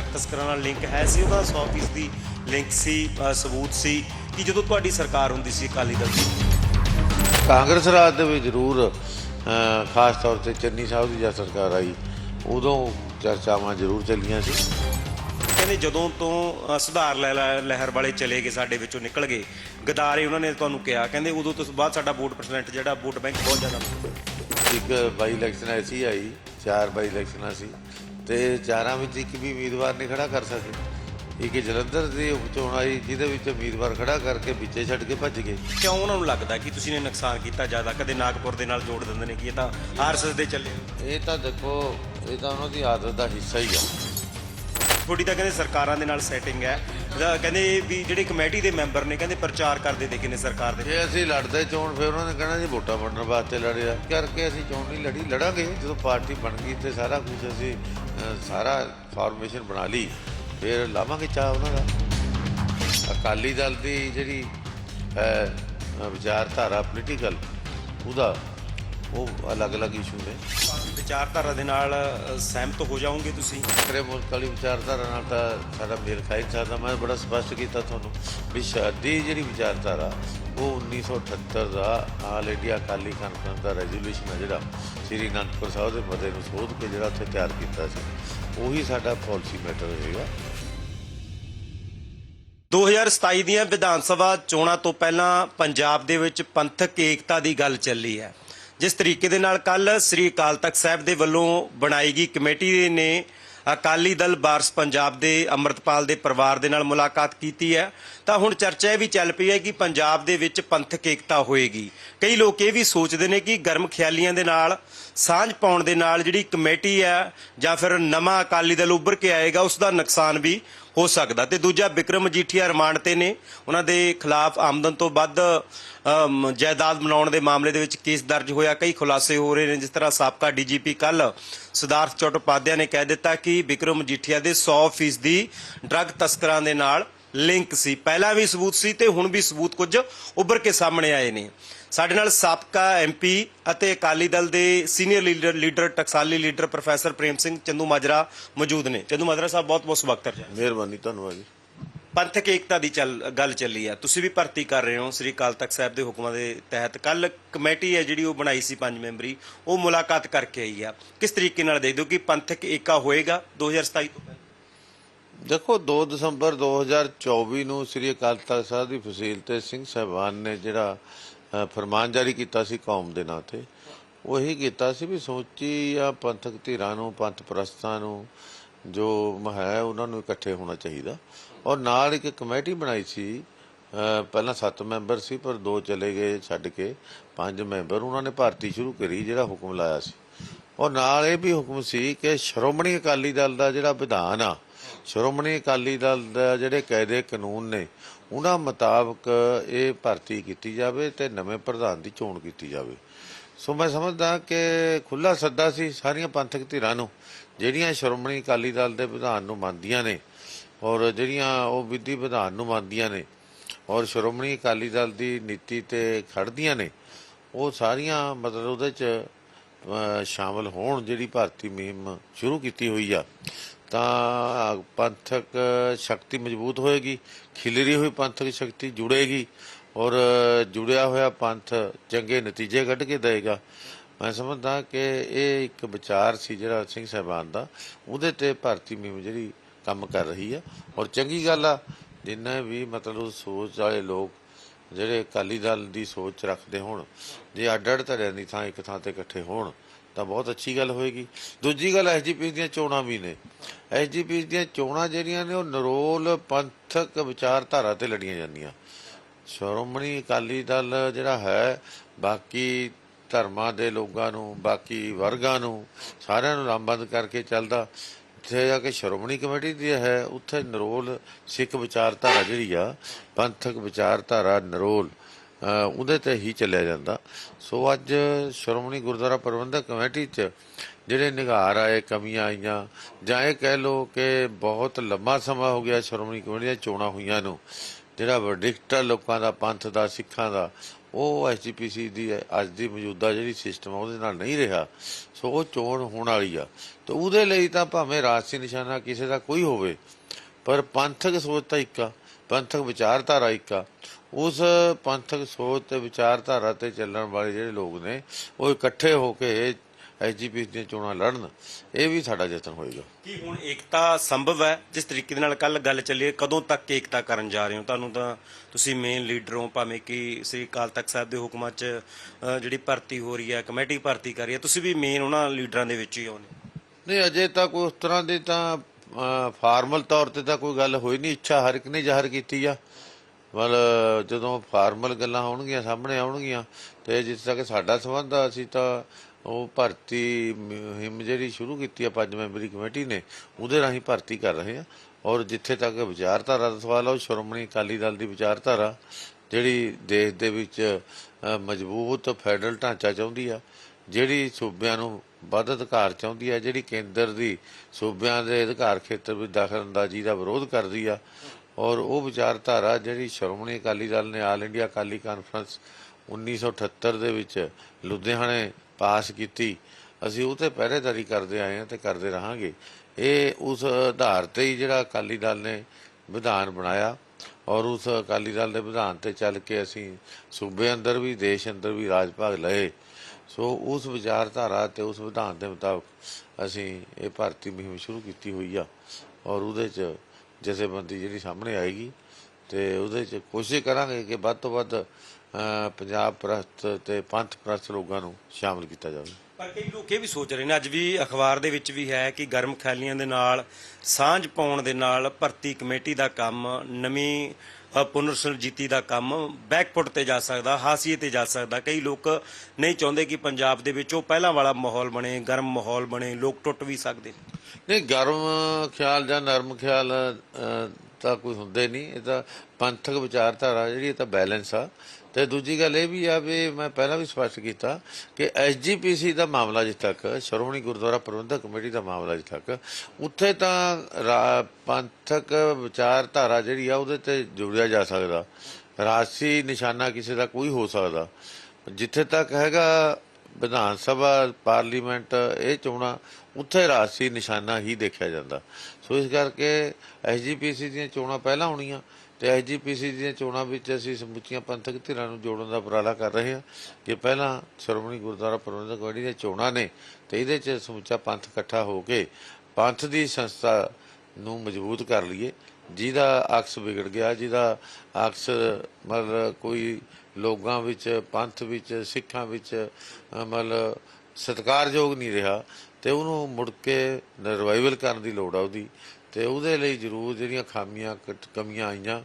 ਤਸਕਰਾਂ ਨਾਲ ਲਿੰਕ ਹੈ ਸੀ ਉਹਦਾ 100% ਦੀ ਲਿੰਕ ਸੀ ਅ, ਸਬੂਤ ਸੀ ਕਿ ਜਦੋਂ ਤੁਹਾਡੀ ਸਰਕਾਰ ਹੁੰਦੀ ਸੀ ਅਕਾਲੀ ਦਲ ਦੀ। ਕਾਂਗਰਸ ਰਾਜ ਦੇ ਵਿੱਚ ਜ਼ਰੂਰ ਅ, ਖਾਸ ਤੌਰ ਤੇ ਚੰਨੀ ਸਾਹਿਬ ਦੀ ਜਦ ਸਰਕਾਰ ਆਈ ਉਦੋਂ ਚਰਚਾਵਾਂ ਜ਼ਰੂਰ ਚੱਲੀਆਂ ਸੀ। ਕਹਿੰਦੇ ਜਦੋਂ ਤੋਂ ਅ, ਸੁਧਾਰ ਲੈ- ਲੈ- ਲਹਿਰ ਵਾਲੇ ਚਲੇ ਗਏ ਸਾਡੇ ਵਿੱਚੋਂ ਨਿਕਲ ਗਏ ਗਦਾਰੇ ਉਹਨਾਂ ਨੇ ਤੁਹਾਨੂੰ ਕਿਹਾ। ਕਹਿੰਦੇ ਉਦੋਂ ਤੋਂ ਬਾਅਦ ਸਾਡਾ ਵੋਟ ਪਰਸੈਂਟ ਜਿਹੜਾ ਵੋਟ ਬੈਂਕ ਬਹੁਤ ਜ਼ਿਆਦਾ ਇੱਕ ਬਾਈ ਇਲੈਕਸ਼ਨ ਐਸੀ ਆਈ ਚਾਰ ਬਾਈ ਇਲੈਕਸ਼ਨਾਂ ਸੀ। ਤੇ ਚਾਰਾਂ ਵਿੱਚ ਇੱਕ ਵੀ ਉਮੀਦਵਾਰ ਨਹੀਂ ਖੜਾ ਕਰ ਸਕੇ। ਇੱਕ ਜਲੰਧਰ ਦੀ ਉਪਚੋਣ ਆਈ ਜਿਹਦੇ ਵਿੱਚ ਉਮੀਦਵਾਰ ਖੜਾ ਕਰਕੇ ਵਿੱਚੇ ਛੱਡ ਕੇ ਭੱਜ ਗਏ। ਕਿਉਂ ਉਹਨਾਂ ਨੂੰ ਲੱਗਦਾ ਕਿ ਤੁਸੀਂ ਨੇ ਨੁਕਸਾਨ ਕੀਤਾ ਜ਼ਿਆਦਾ? ਕਦੇ ਨਾਗਪੁਰ ਦੇ ਨਾਲ ਜੋੜ ਦਿੰਦੇ ਨੇ ਕਿ ਇਹ ਤਾਂ ਆਰਐਸਐਸ ਦੇ ਚੱਲੇ। ਇਹ ਤਾਂ ਦੇਖੋ ਇਹ ਤਾਂ ਉਹਨਾਂ ਦੀ ਆਦਤ ਦਾ ਹਿੱਸਾ ਹੀ ਆ। ਤੁਹਾਡੀ ਤਾਂ ਕਹਿੰਦੇ ਸਰਕਾਰਾਂ ਦੇ ਨਾਲ ਸੈਟਿੰਗ ਹੈ। ਇਹਦਾ ਕਹਿੰਦੇ ਵੀ ਜਿਹੜੇ ਕਮੇਟੀ ਦੇ ਮੈਂਬਰ ਨੇ ਕਹਿੰਦੇ ਪ੍ਰਚਾਰ ਕਰਦੇ ਦੇਖੇ ਨੇ ਸਰਕਾਰ ਦੇ। ਜੇ ਅਸੀਂ ਲੜਦੇ ਚੋਣ ਫਿਰ ਉਹਨਾਂ ਨੇ ਕਹਿਣਾ ਜੀ ਵੋਟਾਂ ਵੰਡਣ ਵਾਸਤੇ ਲੜਿਆ। ਕਰਕੇ ਅਸੀਂ ਚੋਣ ਨਹੀਂ ਲੜੀ ਲੜਾਂਗੇ। ਜਦੋਂ ਪਾਰਟੀ ਬਣ ਗਈ ਤੇ ਸਾਰਾ ਕੁਝ ਅਸੀਂ ਅ, ਸਾਰਾ ਫਾਰਮੇਸ਼ਨ ਬਣਾ ਲਈ ਫਿਰ ਲਾਵਾਂਗੇ ਚਾਹ ਉਹਨਾਂ ਦਾ। ਅਕਾਲੀ ਦਲ ਦੀ ਜਿਹੜੀ ਹੈ ਅ, ਵਿਚਾਰਧਾਰਾ ਪੋਲੀਟੀਕਲ ਉਹਦਾ ਉਹ ਅਲੱਗ-ਅਲੱਗ ਇਸ਼ੂ ਨੇ। ਵਿਚਾਰਧਾਰਾ ਦੇ ਨਾਲ ਸਹਿਮਤ ਹੋ ਜਾਓਗੇ ਤੁਸੀਂ? ਖਰੇ ਮੁਲਕ ਵਾਲੀ ਵਿਚਾਰਧਾਰਾ ਨਾਲ ਤਾਂ ਸਾਡਾ ਮੇਲ ਖਾ ਹੀ ਨਹੀਂ ਸਕਦਾ। ਮੈਂ ਬੜਾ ਸਪਸ਼ਟ ਕੀਤਾ ਤੁਹਾਨੂੰ ਵੀ ਸਾਡੀ ਜਿਹੜੀ ਵਿਚਾਰਧਾਰਾ ਉਹ 1978 ਦਾ ਆਲ ਇੰਡੀਆ ਅਕਾਲੀ ਕਾਨਫਰੰਸ ਦਾ ਰੈਜ਼ੋਲੂਸ਼ਨ ਹੈ ਜਿਹੜਾ ਸ੍ਰੀ ਅਨੰਦਪੁਰ ਸਾਹਿਬ ਦੇ ਮਤੇ ਨੂੰ ਸੋਧ ਕੇ ਜਿਹੜਾ ਉੱਥੇ ਤਿਆਰ ਕੀਤਾ ਸੀ। ਉਹੀ ਸਾਡਾ ਪਾਲਿਸੀ ਮੈਟਰ ਹੋਏਗਾ। 2027 ਦੀਆਂ ਵਿਧਾਨ ਸਭਾ ਚੋਣਾਂ ਤੋਂ ਪਹਿਲਾਂ ਪੰਜਾਬ ਦੇ ਵਿੱਚ ਪੰਥਕ ਏਕਤਾ ਦੀ ਗੱਲ ਚੱਲੀ ਹੈ। ਜਿਸ ਤਰੀਕੇ ਦੇ ਨਾਲ ਕੱਲ ਸ੍ਰੀ ਅਕਾਲ ਤਖਤ ਸਾਹਿਬ ਦੇ ਵੱਲੋਂ ਬਣਾਈ ਗਈ ਕਮੇਟੀ ਨੇ ਅਕਾਲੀ ਦਲ ਬਾਰਸ ਪੰਜਾਬ ਦੇ ਅੰਮ੍ਰਿਤਪਾਲ ਦੇ ਪਰਿਵਾਰ ਦੇ ਨਾਲ ਮੁਲਾਕਾਤ ਕੀਤੀ ਹੈ। ਤਾਂ ਹੁਣ ਚਰਚਾ ਇਹ ਵੀ ਚੱਲ ਪਈ ਹੈ ਕਿ ਪੰਜਾਬ ਦੇ ਵਿੱਚ ਪੰਥਕ ਏਕਤਾ ਹੋਏਗੀ। ਕਈ ਲੋਕ ਇਹ ਵੀ ਸੋਚਦੇ ਨੇ ਕਿ ਗਰਮ ਖਿਆਲੀਆਂ ਦੇ ਨਾਲ, ਸਾਂਝ ਪਾਉਣ ਦੇ ਨਾਲ ਜਿਹੜੀ ਕਮੇਟੀ ਹੈ ਜਾਂ ਫਿਰ ਨਵਾਂ ਅਕਾਲੀ ਦਲ ਉੱਭਰ ਕੇ ਆਏਗਾ, ਉਸ ਦਾ ਨੁਕਸਾਨ ਵੀ ਹੋ ਸਕਦਾ। ਤੇ ਦੂਜਾ ਵਿਕਰਮ ਮਜੀਠੀਆ ਰਿਮਾਂਡ ਤੇ ਨੇ। ਉਹਨਾਂ ਦੇ ਖਿਲਾਫ ਆਮਦਨ ਤੋਂ ਵੱਧ ਜਾਇਦਾਦ ਬਣਾਉਣ ਦੇ ਮਾਮਲੇ ਦੇ ਵਿੱਚ ਕੇਸ ਦਰਜ ਹੋਇਆ। ਕਈ ਖੁਲਾਸੇ ਹੋ ਰਹੇ ਨੇ। ਜਿਸ ਤਰ੍ਹਾਂ ਸਾਬਕਾ ਡੀਜੀਪੀ ਕੱਲ ਸਿਧਾਰਥ ਚਟੋਪਾਧਿਆ ਨੇ ਕਹਿ ਦਿੱਤਾ ਕਿ ਵਿਕਰਮ ਮਜੀਠੀਆ ਦੇ 100% ਦੀ ਡਰੱਗ ਤਸਕਰਾਂ ਦੇ ਨਾਲ ਲਿੰਕ ਸੀ। ਪਹਿਲਾਂ ਵੀ ਸਬੂਤ ਸੀ ਤੇ ਹੁਣ ਵੀ ਸਬੂਤ ਕੁਝ ਉੱਭਰ ਕੇ ਸਾਹਮਣੇ ਆਏ ਨੇ। ਸਾਡੇ ਨਾਲ ਸਾਬਕਾ ਐਮਪੀ ਅਤੇ ਅਕਾਲੀ ਦਲ ਦੇ ਸੀਨੀਅਰ ਲੀਡਰ ਲੀਡਰ ਟਕਸਾਲੀ ਲੀਡਰ ਪ੍ਰੋਫੈਸਰ ਪ੍ਰੇਮ ਸਿੰਘ ਚੰਦੂ ਮਾਜਰਾ ਮੌਜੂਦ ਨੇ। ਚੰਦੂ ਮਾਜਰਾ ਸਾਹਿਬ ਬਹੁਤ ਬਹੁਤ ਸਵਾਗਤ ਹੈ ਮਿਹਰਬਾਨੀ ਧੰਨਵਾਦ ਜੀ। ਪੰਥਕ ਏਕਤਾ ਦੀ ਚੱਲ ਗੱਲ ਚੱਲੀ ਹੈ ਤੁਸੀਂ ਵੀ ਭਰਤੀ ਕਰ ਰਹੇ ਹੋ ਸ੍ਰੀ ਅਕਾਲ ਤਖਤ ਸਾਹਿਬ ਦੇ ਹੁਕਮਾਂ ਦੇ ਤਹਿਤ। ਕੱਲ ਕਮੇਟੀ ਹੈ ਜਿਹੜੀ ਉਹ ਬਣਾਈ ਸੀ ਪੰਜ ਮੈਂਬਰੀ। ਉਹ ਮੁਲਾਕਾਤ ਕਰਕੇ ਆਈ ਆ। ਕਿਸ ਤਰੀਕੇ ਨਾਲ ਦੇਖਦੇ ਹੋ ਕਿ ਪੰਥਕ ਏਕਾ ਹੋਏਗਾ 2027 ਤੋਂ ਦੇਖੋ 2 ਦਸੰਬਰ 2024 ਨੂੰ ਸ੍ਰੀ ਅਕਾਲ ਤਖਤ ਸਾਹਿਬ ਦੀ ਫਸੀਲ ਤੇ ਸਿੰਘ ਸਾਹਿਬਾਨ ਨੇ ਜਿਹੜਾ ਫਰਮਾਨ ਜਾਰੀ ਕੀਤਾ ਸੀ ਕੌਮ ਦੇ ਨਾਂ ਤੇ। ਉਹ ਇਹੀ ਕੀਤਾ ਸੀ ਵੀ ਸੋਚੀ ਆ ਪੰਥਕ ਧਿਰਾਂ ਨੂੰ, ਪੰਥ ਪ੍ਰਸਤਾਂ ਨੂੰ, ਜੋ ਹੈ, ਉਹਨਾਂ ਨੂੰ ਇਕੱਠੇ ਹੋਣਾ ਚਾਹੀਦਾ। ਔਰ ਨਾਲ ਇੱਕ ਕਮੇਟੀ ਬਣਾਈ ਸੀ। ਪਹਿਲਾਂ 7 ਮੈਂਬਰ ਸੀ, ਪਰ ਦੋ ਚਲੇ ਗਏ ਛੱਡ ਕੇ। ਪੰਜ ਮੈਂਬਰ ਉਹਨਾਂ ਨੇ ਭਰਤੀ ਸ਼ੁਰੂ ਕਰੀ, ਜਿਹੜਾ ਹੁਕਮ ਲਾਇਆ ਸੀ। ਔਰ ਨਾਲ ਇਹ ਵੀ ਹੁਕਮ ਸੀ ਕਿ ਸ਼੍ਰੋਮਣੀ ਅਕਾਲੀ ਦਲ ਦਾ ਜਿਹੜਾ ਵਿਧਾਨ ਆ, ਸ਼੍ਰੋਮਣੀ ਅਕਾਲੀ ਦਲ ਦਾ ਜਿਹੜੇ ਕਾਇਦੇ ਕਾਨੂੰਨ ਨੇ ਉਹਨਾਂ ਮੁਤਾਬਕ ਇਹ ਭਰਤੀ ਕੀਤੀ ਜਾਵੇ ਤੇ ਨਵੇਂ ਪ੍ਰਧਾਨ ਦੀ ਚੋਣ ਕੀਤੀ ਜਾਵੇ। ਸੋ ਮੈਂ ਸਮਝਦਾ ਕਿ ਖੁੱਲਾ ਸੱਦਾ ਸੀ ਸਾਰੀਆਂ ਪੰਥਕ ਧਿਰਾਂ ਨੂੰ ਜਿਹੜੀਆਂ ਸ਼੍ਰੋਮਣੀ ਅਕਾਲੀ ਦਲ ਦੇ ਵਿਧਾਨ ਨੂੰ ਮੰਨਦੀਆਂ ਨੇ ਔਰ ਜਿਹੜੀਆਂ ਉਹ ਵਿਧੀ ਵਿਧਾਨ ਨੂੰ ਮੰਨਦੀਆਂ ਨੇ ਔਰ ਸ਼੍ਰੋਮਣੀ ਅਕਾਲੀ ਦਲ ਦੀ ਨੀਤੀ ਤੇ ਖੜਦੀਆਂ ਨੇ ਉਹ ਸਾਰੀਆਂ ਮਤਲਬ ਉਹਦੇ ਚ ਅਹ, ਸ਼ਾਮਲ ਹੋਣ ਜਿਹੜੀ ਭਾਰਤੀ ਮੁਹਿੰਮ ਸ਼ੁਰੂ ਕੀਤੀ ਹੋਈ ਆ। ਤਾਂ ਪੰਥਕ ਸ਼ਕਤੀ ਮਜ਼ਬੂਤ ਹੋਏਗੀ, ਖਿਲਰੀ ਹੋਈ ਪੰਥਕ ਸ਼ਕਤੀ ਜੁੜੇਗੀ ਔਰ ਜੁੜਿਆ ਹੋਇਆ ਪੰਥ ਚੰਗੇ ਨਤੀਜੇ ਕੱਢ ਕੇ ਦੇਗਾ ਮੈਂ ਸਮਝਦਾ ਕਿ ਇਹ ਇੱਕ ਵਿਚਾਰ ਸੀ ਜਿਹੜਾ ਸਿੰਘ ਸਾਹਿਬਾਨ ਦਾ, ਉਹਦੇ ਤੇ ਭਾਰਤੀ ਮੁਹਿੰਮ ਜਿਹੜੀ ਕੰਮ ਕਰ ਰਹੀ ਆ ਔਰ ਚੰਗੀ ਗੱਲ ਆ, ਜਿੰਨੇ ਵੀ ਮਤਲਬ ਸੋਚ ਵਾਲੇ ਲੋਕ ਜਿਹੜੇ ਅਕਾਲੀ ਦਲ ਦੀ ਸੋਚ ਰੱਖਦੇ ਹੋਣ, ਜੇ ਅੱਡ ਅੱਡ ਧੜਿਆਂ ਦੀ ਥਾਂ ਇੱਕ ਥਾਂ ਤੇ ਇਕੱਠੇ ਹੋਣ ਤਾਂ ਬਹੁਤ ਅੱਛੀ ਗੱਲ ਹੋਏਗੀ। ਦੂਜੀ ਗੱਲ ਐਸਜੀਪੀ ਦੀਆਂ ਚੋਣਾਂ ਵੀ ਨੇ। ਐਸਜੀਪੀ ਦੀਆਂ ਚੋਣਾਂ ਜਿਹੜੀਆਂ ਨੇ, ਉਹ ਨਰੋਲ ਪੰਥਕ ਵਿਚਾਰਧਾਰਾ ਤੇ ਲੜੀਆਂ ਜਾਂਦੀਆਂ। ਸ਼੍ਰੋਮਣੀ ਅਕਾਲੀ ਦਲ ਜਿਹੜਾ ਹੈ, ਬਾਕੀ ਧਰਮਾਂ ਦੇ ਲੋਕਾਂ ਨੂੰ, ਬਾਕੀ ਵਰਗਾਂ ਨੂੰ, ਸਾਰਿਆਂ ਨੂੰ ਲਾਮਬੰਦ ਕਰਕੇ ਚੱਲਦਾ। ਜਿੱਥੇ ਜਾ ਕੇ ਸ਼੍ਰੋਮਣੀ ਕਮੇਟੀ ਦੀ ਹੈ, ਉੱਥੇ ਨਰੋਲ ਸਿੱਖ ਵਿਚਾਰਧਾਰਾ ਜਿਹੜੀ ਆ, ਪੰਥਕ ਵਿਚਾਰਧਾਰਾ ਨਰੋਲ। ਉਹਦੇ ਤੇ ਹੀ ਚੱਲਿਆ ਜਾਂਦਾ। ਸੋ ਅੱਜ ਸ਼੍ਰੋਮਣੀ ਗੁਰਦੁਆਰਾ ਪ੍ਰਬੰਧਕ ਕਮੇਟੀ 'ਚ ਜਿਹੜੇ ਨਿਗਾਰ ਆਏ, ਕਮੀਆਂ ਆਈਆਂ, ਜਾਂ ਇਹ ਕਹਿ ਲੋ ਕਿ ਬਹੁਤ ਲੰਮਾ ਸਮਾਂ ਹੋ ਗਿਆ ਸ਼੍ਰੋਮਣੀ ਕਮੇਟੀ ਦੀਆਂ ਚੋਣਾਂ ਹੋਈਆਂ ਨੂੰ, ਜਿਹੜਾ ਵਰਡਿਕਟ ਆ ਲੋਕਾਂ ਦਾ, ਪੰਥ ਦਾ, ਸਿੱਖਾਂ ਦਾ, ਉਹ ਐਸਜੀਪੀਸੀ ਦੀ ਅੱਜ ਦੀ ਮੌਜੂਦਾ ਜਿਹੜੀ ਸਿਸਟਮ ਆ, ਉਹਦੇ ਨਾਲ ਨਹੀਂ ਰਿਹਾ। ਸੋ ਉਹ ਚੋਣ ਹੋਣ ਵਾਲੀ ਆ। ਤੇ ਉਹਦੇ ਲਈ ਤਾਂ ਭਾਵੇਂ ਰਾਜਸੀ ਨਿਸ਼ਾਨਾ ਕਿਸੇ ਦਾ ਕੋਈ ਹੋਵੇ, ਪਰ ਪੰਥਕ ਸੋਚ ਤਾਂ ਇੱਕ ਆ, ਪੰਥਕ ਵਿਚਾਰਧਾਰਾ ਇੱਕ ਆ। ਉਸ ਪੰਥਕ ਸੋਚ ਤੇ ਵਿਚਾਰਧਾਰਾ ਤੇ ਚੱਲਣ ਵਾਲੇ ਜਿਹੜੇ ਲੋਕ ਨੇ ਉਹ ਇਕੱਠੇ ਹੋ ਕੇ ਐਸਜੀਪੀਸੀ ਦੀਆਂ ਚੋਣਾਂ ਲੜਨ ਇਹ ਵੀ ਸਾਡਾ ਯਤਨ ਹੋਏਗਾ। ਕੀ ਹੁਣ ਏਕਤਾ ਸੰਭਵ ਹੈ? ਜਿਸ ਤਰੀਕੇ ਦੇ ਨਾਲ ਕੱਲ ਗੱਲ ਚੱਲੀ ਕਦੋਂ ਤੱਕ ਏਕਤਾ ਕਰਨ ਜਾ ਰਹੇ ਹੋ? ਤੁਹਾਨੂੰ ਤਾਂ ਤੁਸੀਂ ਮੇਨ ਲੀਡਰ ਹੋ ਭਾਵੇਂ ਕਿ ਸ੍ਰੀ ਅਕਾਲ ਤਖਤ ਸਾਹਿਬ ਦੇ ਹੁਕਮਾਂ 'ਚ ਜਿਹੜੀ ਭਰਤੀ ਹੋ ਰਹੀ ਹੈ ਕਮੇਟੀ ਭਰਤੀ ਕਰ ਰਹੀ ਹੈ ਤੁਸੀਂ ਵੀ ਮੇਨ ਉਹਨਾਂ ਲੀਡਰਾਂ ਦੇ ਵਿੱਚ ਹੀ ਹੋ ਨਹੀਂ ਅਜੇ ਤਾਂ ਕੋਈ ਉਸ ਤਰ੍ਹਾਂ ਦੀ ਤਾਂ ਫਾਰਮਲ ਤੌਰ ਤੇ ਤਾਂ ਕੋਈ ਗੱਲ ਹੋਈ ਨਹੀਂ ਇੱਛਾ ਹਰ ਇੱਕ ਨੇ ਜ਼ਾਹਰ ਕੀਤੀ ਆ। ਮਤਲਬ ਜਦੋਂ ਫਾਰਮਲ ਗੱਲਾਂ ਹੋਣਗੀਆਂ, ਸਾਹਮਣੇ ਆਉਣਗੀਆਂ, ਤੇ ਜਿਸ ਤੱਕ ਸਾਡਾ ਸੰਬੰਧ ਆ, ਅਸੀਂ ਤਾਂ ਉਹ ਭਰਤੀ ਮੁਹਿੰਮ ਜਿਹੜੀ ਸ਼ੁਰੂ ਕੀਤੀ ਆ, ਪੰਜ ਮੈਂਬਰੀ ਕਮੇਟੀ ਨੇ, ਉਹਦੇ ਰਾਹੀਂ ਭਰਤੀ ਕਰ ਰਹੇ ਆ। ਔਰ ਜਿੱਥੇ ਤੱਕ ਵਿਚਾਰਧਾਰਾ ਦਾ ਸਵਾਲ ਆ, ਉਹ ਸ਼੍ਰੋਮਣੀ ਅਕਾਲੀ ਦਲ ਦੀ ਵਿਚਾਰਧਾਰਾ, ਜਿਹੜੀ ਦੇਸ਼ ਦੇ ਵਿੱਚ ਮਜ਼ਬੂਤ ਫੈਡਰਲ ਢਾਂਚਾ ਚਾਹੁੰਦੀ ਆ, ਜਿਹੜੀ ਸੂਬਿਆਂ ਨੂੰ ਵੱਧ ਅਧਿਕਾਰ ਚਾਹੁੰਦੀ ਆ, ਜਿਹੜੀ ਕੇਂਦਰ ਦੀ ਸੂਬਿਆਂ ਦੇ ਅਧਿਕਾਰ ਖੇਤਰ ਵਿੱਚ ਦਖਲਅੰਦਾਜ਼ੀ ਦਾ ਵਿਰੋਧ ਕਰਦੀ ਆ ਔਰ ਉਹ ਵਿਚਾਰਧਾਰਾ ਜਿਹੜੀ ਸ਼੍ਰੋਮਣੀ ਅਕਾਲੀ ਦਲ ਨੇ ਆਲ ਇੰਡੀਆ ਅਕਾਲੀ ਕਾਨਫਰੰਸ 1978 ਦੇ ਵਿੱਚ ਲੁਧਿਆਣੇ ਪਾਸ ਕੀਤੀ, ਅਸੀਂ ਉਹ ਤੇ ਪਹਿਰੇਦਾਰੀ ਕਰਦੇ ਆਏ ਹਾਂ ਤੇ ਕਰਦੇ ਰਹਾਂਗੇ। ਇਹ ਉਸ ਆਧਾਰ ਤੇ ਹੀ ਜਿਹੜਾ ਅਕਾਲੀ ਦਲ ਨੇ ਵਿਧਾਨ ਬਣਾਇਆ ਔਰ ਉਸ ਅਕਾਲੀ ਦਲ ਦੇ ਵਿਧਾਨ ਤੇ ਚੱਲ ਕੇ ਅਸੀਂ ਸੂਬੇ ਅੰਦਰ ਵੀ, ਦੇਸ਼ ਅੰਦਰ ਵੀ ਰਾਜ ਭਾਗ ਲਏ। ਸੋ ਉਸ ਵਿਚਾਰਧਾਰਾ ਤੇ ਉਸ ਵਿਧਾਨ ਦੇ ਮੁਤਾਬਕ ਅਸੀਂ ਇਹ ਭਰਤੀ ਮੁਹਿੰਮ ਸ਼ੁਰੂ ਕੀਤੀ ਹੋਈ ਆ ਔਰ ਉਹਦੇ ਚ ਜਥੇਬੰਦੀ ਜਿਹੜੀ ਸਾਹਮਣੇ ਆਏਗੀ ਤੇ ਉਹਦੇ ਚ ਕੋਸ਼ਿਸ਼ ਕਰਾਂਗੇ ਕਿ ਵੱਧ ਤੋਂ ਵੱਧ ਪੰਜਾਬ ਪ੍ਰਸਤ ਤੇ ਪੰਥ ਪ੍ਰਸਤ ਲੋਕਾਂ ਨੂੰ ਸ਼ਾਮਲ ਕੀਤਾ ਜਾਵੇ। ਪਰ ਕਈ ਲੋਕ ਇਹ ਵੀ ਸੋਚ ਰਹੇ ਨੇ, ਅੱਜ ਵੀ ਅਖਬਾਰ ਦੇ ਵਿੱਚ ਵੀ ਹੈ ਕਿ ਗਰਮ ਖਿਆਲੀਆਂ ਦੇ ਨਾਲ, ਸਾਂਝ ਪਾਉਣ ਦੇ ਨਾਲ ਭਰਤੀ ਕਮੇਟੀ ਦਾ ਕੰਮ ਨਵੀਂ ਪੁਨਰ ਸੁਰਜੀਤੀ ਦਾ ਕੰਮ ਬੈਕਪੁੱਟ ਤੇ ਜਾ ਸਕਦਾ, ਹਾਸੀਏ ਤੇ ਜਾ ਸਕਦਾ। ਕਈ ਲੋਕ ਨਹੀਂ ਚਾਹੁੰਦੇ ਕਿ ਪੰਜਾਬ ਦੇ ਵਿੱਚ ਉਹ ਪਹਿਲਾਂ ਵਾਲਾ ਮਾਹੌਲ ਬਣੇ, ਗਰਮ ਮਾਹੌਲ ਬਣੇ, ਲੋਕ ਟੁੱਟ ਵੀ ਸਕਦੇ। ਨਹੀਂ, ਗਰਮ ਖਿਆਲ ਜਾਂ ਨਰਮ ਖਿਆਲ ਤਾਂ ਕੋਈ ਹੁੰਦੇ ਨਹੀਂ। ਇਹ ਤਾਂ ਪੰਥਕ ਵਿਚਾਰਧਾਰਾ ਜਿਹੜੀ, ਇਹ ਤਾਂ ਬੈਲੈਂਸ ਆ। ਤੇ ਦੂਜੀ ਗੱਲ ਇਹ ਵੀ ਆ ਵੀ ਮੈਂ ਪਹਿਲਾਂ ਵੀ ਸਪਸ਼ਟ ਕੀਤਾ ਕਿ ਐਸਜੀਪੀਸੀ ਦਾ ਮਾਮਲਾ ਜਿੱਥੇ ਤੱਕ, ਸ਼੍ਰੋਮਣੀ ਗੁਰਦੁਆਰਾ ਪ੍ਰਬੰਧਕ ਕਮੇਟੀ ਦਾ ਮਾਮਲਾ ਜਿੱਥੇ ਤੱਕ, ਉੱਥੇ ਤਾਂ ਰਾ- ਪੰਥਕ ਵਿਚਾਰਧਾਰਾ ਜਿਹੜੀ ਆ ਉਹਦੇ ਤੇ ਜੁੜਿਆ ਜਾ ਸਕਦਾ। ਰਾਜਸੀ ਨਿਸ਼ਾਨਾ ਕਿਸੇ ਦਾ ਕੋਈ ਹੋ ਸਕਦਾ। ਜਿੱਥੇ ਤੱਕ ਹੈਗਾ ਵਿਧਾਨ ਸਭਾ, ਪਾਰਲੀਮੈਂਟ, ਇਹ ਚੋਣਾਂ, ਉੱਥੇ ਰਾਜਸੀ ਨਿਸ਼ਾਨਾ ਹੀ ਦੇਖਿਆ ਜਾਂਦਾ। ਸੋ ਇਸ ਕਰਕੇ ਐਸਜੀਪੀਸੀ ਦੀਆਂ ਚੋਣਾਂ ਪਹਿਲਾਂ ਹੋਣੀਆਂ ਤੇ ਐਸਜੀਪੀਸੀ ਦੀਆਂ ਚੋਣਾਂ ਵਿੱਚ ਅਸੀਂ ਸਮੁੱਚੀਆਂ ਪੰਥਕ ਧਿਰਾਂ ਨੂੰ ਜੋੜਨ ਦਾ ਉਪਰਾਲਾ ਕਰ ਰਹੇ ਹਾਂ ਕਿ ਪਹਿਲਾਂ ਸ਼੍ਰੋਮਣੀ ਗੁਰਦੁਆਰਾ ਪ੍ਰਬੰਧਕ ਕਮੇਟੀ ਦੀਆਂ ਚੋਣਾਂ ਨੇ ਤੇ ਇਹਦੇ 'ਚ ਸਮੁੱਚਾ ਪੰਥ ਇਕੱਠਾ ਹੋ ਕੇ ਪੰਥ ਦੀ ਸੰਸਥਾ ਨੂੰ ਮਜ਼ਬੂਤ ਕਰ ਲਈਏ। ਜਿਹਦਾ ਅਕਸ ਵਿਗੜ ਗਿਆ, ਜਿਹਦਾ ਅਕਸ ਮਤਲਬ ਕੋਈ ਲੋਕਾਂ ਵਿੱਚ, ਪੰਥ ਵਿੱਚ, ਸਿੱਖਾਂ ਵਿੱਚ ਮਤਲਬ ਸਤਿਕਾਰਯੋਗ ਨਹੀਂ ਰਿਹਾ ਤੇ ਉਹਨੂੰ ਮੁੜ ਕੇ ਰਿਵਾਈਵਲ ਕਰਨ ਦੀ ਲੋੜ ਆ ਉਹਦੀ। ਤੇ ਉਹਦੇ ਲਈ ਜ਼ਰੂਰ ਜਿਹੜੀਆਂ ਖਾਮੀਆਂ, ਕਟ- ਕਮੀਆਂ ਆਈਆਂ,